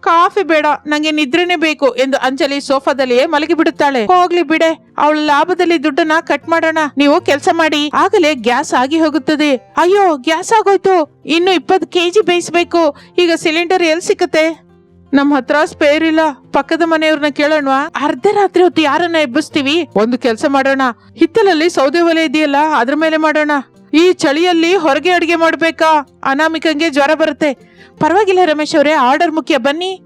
ಕಾಫಿ ಬೇಡ, ನಂಗೆ ನಿದ್ರೆನೆ ಬೇಕು ಎಂದು ಅಂಜಲಿ ಸೋಫಾದಲ್ಲಿಯೇ ಮಲಗಿ ಬಿಡುತ್ತಾಳೆ ಹೋಗ್ಲಿ ಬಿಡೆ, ಅವಳ ಲಾಭದಲ್ಲಿ ದುಡ್ಡನ್ನ ಕಟ್ ಮಾಡೋಣ. ನೀವು ಕೆಲಸ ಮಾಡಿ, ಆಗಲೇ ಗ್ಯಾಸ್ ಆಗಿ ಹೋಗುತ್ತದೆ. ಅಯ್ಯೋ, ಗ್ಯಾಸ್ ಆಗೋಯ್ತು. ಇನ್ನು ಇಪ್ಪತ್ತು ಕೆಜಿ ಬೇಯಿಸ್ಬೇಕು. ಈಗ ಸಿಲಿಂಡರ್ ಎಲ್ಲಿ ಸಿಕ್ಕತ್ತೆ? ನಮ್ಮ ಹತ್ರ ಸ್ಪೇರ್ ಇಲ್ಲ. ಪಕ್ಕದ ಮನೆಯವ್ರನ್ನ ಕೇಳೋಣ ಅರ್ಧ ರಾತ್ರಿ ಹೊತ್ತು ಯಾರನ್ನ ಎಬ್ಬಿಸ್ತೀವಿ? ಒಂದು ಕೆಲಸ ಮಾಡೋಣ. ಹಿತ್ತಲಲ್ಲಿ ಸೌದೆ ಒಲೆ ಇದೆಯಲ್ಲ, ಅದ್ರ ಮೇಲೆ ಮಾಡೋಣ. ಈ ಚಳಿಯಲ್ಲಿ ಹೊರಗೆ ಅಡಿಗೆ ಮಾಡ್ಬೇಕಾ? ಅನಾಮಿಕಂಗೆ ಜ್ವರ ಬರುತ್ತೆ. ಪರವಾಗಿಲ್ಲ ರಮೇಶ್ ಅವರೇ, ಆರ್ಡರ್ ಮುಖ್ಯ. ಬನ್ನಿ.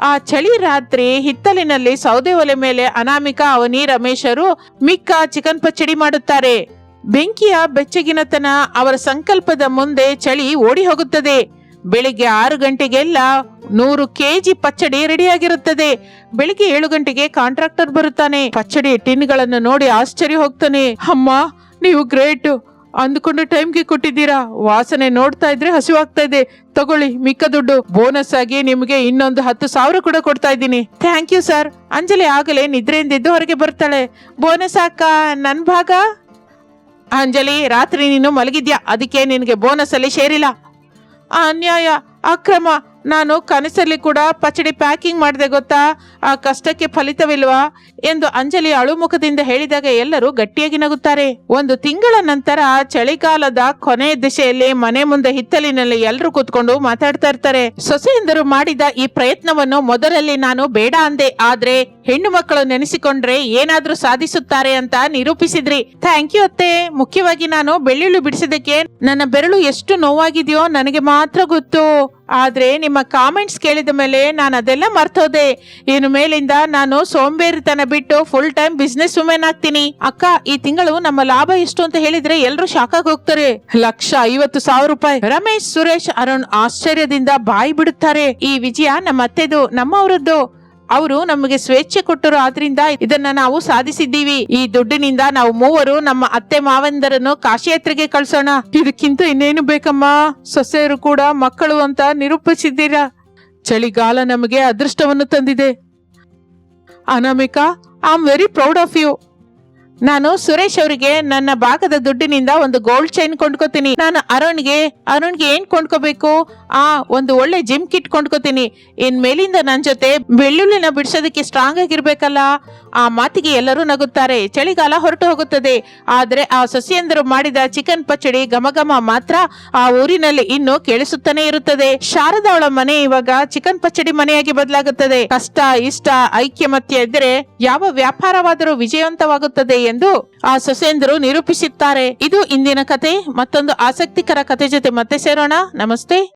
ಆ ಚಳಿ ರಾತ್ರಿ ಹಿತ್ತಲಿನಲ್ಲಿ ಸೌದೆ ಒಲೆ ಮೇಲೆ ಅನಾಮಿಕ, ಅವನಿ ರಮೇಶರು ಮಿಕ್ಕ ಚಿಕನ್ ಪಚ್ಚಡಿ ಮಾಡುತ್ತಾರೆ. ಬೆಂಕಿಯ ಬೆಚ್ಚಗಿನತನ ಅವರ ಸಂಕಲ್ಪದ ಮುಂದೆ ಚಳಿ ಓಡಿ ಹೋಗುತ್ತದೆ. ಬೆಳಿಗ್ಗೆ ಆರು ಗಂಟೆಗೆಲ್ಲ ನೂರು ಕೆಜಿ ಪಚ್ಚಡಿ ರೆಡಿಯಾಗಿರುತ್ತದೆ. ಬೆಳಿಗ್ಗೆ ಏಳು ಗಂಟೆಗೆ ಕಾಂಟ್ರಾಕ್ಟರ್ ಬರುತ್ತಾನೆ. ಪಚ್ಚಡಿ ಟಿನ್ಗಳನ್ನು ನೋಡಿ ಆಶ್ಚರ್ಯ ಹೋಗ್ತಾನೆ. ಅಮ್ಮ, ನೀವು ಗ್ರೇಟ್. ಅಂದುಕೊಂಡು ಟೈಮ್ಗೆ ಕೊಟ್ಟಿದ್ದೀರಾ? ವಾಸನೆ ನೋಡ್ತಾ ಇದ್ರೆ ಹಸಿವಾಗ್ತಾ ಇದೆ. ತಗೊಳ್ಳಿ, ಮಿಕ್ಕ ದುಡ್ಡು. ಬೋನಸ್ ಆಗಿ ನಿಮಗೆ ಇನ್ನೊಂದು ಹತ್ತು ಸಾವಿರ ಕೂಡ ಕೊಡ್ತಾ ಇದ್ದೀನಿ. Thank you sir. ಅಂಜಲಿ ಆಗಲೇ ನಿದ್ರೆಯಿಂದಿದ್ದು ಹೊರಗೆ ಬರ್ತಾಳೆ. ಬೋನಸ್ ಅಕ್ಕ ನನ್ನ ಭಾಗ? ಅಂಜಲಿ, ರಾತ್ರಿ ನೀನು ಮಲಗಿದ್ಯಾ? ಅದಕ್ಕೆ ನಿನಗೆ ಬೋನಸ್ ಅಲ್ಲಿ ಸೇರಿಲ್ಲ. 아니야야 ಅಕ್ರಮ. ನಾನು ಕನಸಲ್ಲಿ ಕೂಡ ಪಚಡಿ ಪ್ಯಾಕಿಂಗ್ ಮಾಡಿದೆ ಗೊತ್ತಾ? ಆ ಕಷ್ಟಕ್ಕೆ ಫಲಿತವಿಲ್ವಾ? ಎಂದು ಅಂಜಲಿ ಅಳುಮುಖದಿಂದ ಹೇಳಿದಾಗ ಎಲ್ಲರೂ ಗಟ್ಟಿಯಾಗಿ ನಗುತ್ತಾರೆ. ಒಂದು ತಿಂಗಳ ನಂತರ ಚಳಿಗಾಲದ ಕೊನೆಯ ದಿಶೆಯಲ್ಲಿ ಮನೆ ಮುಂದೆ ಹಿತ್ತಲಿನಲ್ಲಿ ಎಲ್ಲರೂ ಕೂತ್ಕೊಂಡು ಮಾತಾಡ್ತಾ ಇರ್ತಾರೆ. ಸೊಸೆಯಂದರು ಮಾಡಿದ ಈ ಪ್ರಯತ್ನವನ್ನು ಮೊದಲಲ್ಲಿ ನಾನು ಬೇಡ ಅಂದೆ. ಆದ್ರೆ ಹೆಣ್ಣು ಮಕ್ಕಳು ನೆನೆಸಿಕೊಂಡ್ರೆ ಏನಾದ್ರೂ ಸಾಧಿಸುತ್ತಾರೆ ಅಂತ ನಿರೂಪಿಸಿದ್ರಿ. ಥ್ಯಾಂಕ್ ಯು ಅತ್ತೆ. ಮುಖ್ಯವಾಗಿ ನಾನು ಬೆಳ್ಳುಳ್ಳಿ ಬಿಡಿಸಿದಕ್ಕೆ ನನ್ನ ಬೆರಳು ಎಷ್ಟು ನೋವಾಗಿದೆಯೋ ನನಗೆ ಮಾತ್ರ ಗೊತ್ತು. ಆದ್ರೆ ನಿಮ್ಮ ಕಾಮೆಂಟ್ಸ್ ಕೇಳಿದ ಮೇಲೆ ನಾನು ಅದೆಲ್ಲ ಮರ್ತೋದೆ. ಇನ್ನು ಮೇಲಿಂದ ನಾನು ಸೋಂಬೇರಿತನ ಬಿಟ್ಟು ಫುಲ್ ಟೈಮ್ ಬಿಸ್ನೆಸ್ ವುಮೆನ್ ಆಗ್ತೀನಿ. ಅಕ್ಕ, ಈ ತಿಂಗಳು ನಮ್ಮ ಲಾಭ ಎಷ್ಟು ಅಂತ ಹೇಳಿದ್ರೆ ಎಲ್ಲರೂ ಶಾಕ್ ಆಗಿ ಹೋಗ್ತಾರೆ. ಲಕ್ಷ ಐವತ್ತು ಸಾವಿರ ರೂಪಾಯಿ. ರಮೇಶ್, ಸುರೇಶ್, ಅರುಣ್ ಆಶ್ಚರ್ಯದಿಂದ ಬಾಯಿ ಬಿಡುತ್ತಾರೆ. ಈ ವಿಜಯ ನಮ್ಮ ಅತ್ತೆದು ನಮ್ಮವರದ್ದು. ಅವರು ನಮಗೆ ಸ್ವೇಚ್ಛೆ ಕೊಟ್ಟರು. ಆದ್ರಿಂದ ಇದನ್ನ ನಾವು ಸಾಧಿಸಿದ್ದೀವಿ. ಈ ದುಡ್ಡಿನಿಂದ ನಾವು ಮೂವರು ನಮ್ಮ ಅತ್ತೆ ಮಾವಂದರನ್ನು ಕಾಶಿಯಾತ್ರೆಗೆ ಕಳ್ಸೋಣ. ಇದಕ್ಕಿಂತ ಇನ್ನೇನು ಬೇಕಮ್ಮ? ಸೊಸೆಯರು ಕೂಡ ಮಕ್ಕಳು ಅಂತ ನಿರೂಪಿಸಿದ್ದೀರಾ? ಚಳಿಗಾಲ ನಮಗೆ ಅದೃಷ್ಟವನ್ನು ತಂದಿದೆ. Anamika I am very proud of you ನಾನು ಸುರೇಶ್ ಅವರಿಗೆ ನನ್ನ ಭಾಗದ ದುಡ್ಡಿನಿಂದ ಒಂದು ಗೋಲ್ಡ್ ಚೈನ್ ಕೊಂಡ್ಕೋತೀನಿ. ನಾನು ಅರುಣ್ಗೆ ಅರುಣ್ಗೆ ಏನ್ ಕೊಂಡ್ಕೋಬೇಕು? ಆ, ಒಂದು ಒಳ್ಳೆ ಜಿಮ್ ಕಿಟ್ ಕೊಂಡ್ಕೋತೀನಿ. ಇನ್ ಮೇಲಿಂದ ನನ್ನ ಜೊತೆ ಬೆಳ್ಳುಳ್ಳಿನ ಬಿಡಿಸೋದಕ್ಕೆ ಸ್ಟ್ರಾಂಗ್ ಆಗಿರ್ಬೇಕಲ್ಲ? ಆ ಮಾತಿಗೆ ಎಲ್ಲರೂ ನಗುತ್ತಾರೆ. ಚಳಿಗಾಲ ಹೊರಟು ಹೋಗುತ್ತದೆ. ಆದ್ರೆ ಆ ಸಸಿಯಂದರು ಮಾಡಿದ ಚಿಕನ್ ಪಚಡಿ ಗಮಗಮ ಮಾತ್ರ ಆ ಊರಿನಲ್ಲಿ ಇನ್ನು ಕೇಳಿಸುತ್ತಾನೆ ಇರುತ್ತದೆ. ಶಾರದಾವಳ ಮನೆ ಇವಾಗ ಚಿಕನ್ ಪಚಡಿ ಮನೆಯಾಗಿ ಬದಲಾಗುತ್ತದೆ. ಕಷ್ಟ, ಇಷ್ಟ, ಐಕ್ಯಮತ್ಯ ಇದ್ದರೆ ಯಾವ ವ್ಯಾಪಾರವಾದರೂ ವಿಜಯವಂತವಾಗುತ್ತದೆ ಎಂದು ಆ ಸೊಸೆಯಂದರು ನಿರೂಪಿಸುತ್ತಾರೆ. ಇದು ಇಂದಿನ ಕತೆ. ಮತ್ತೊಂದು ಆಸಕ್ತಿಕರ ಕತೆ ಜೊತೆ ಮತ್ತೆ ಸೇರೋಣ. ನಮಸ್ತೆ.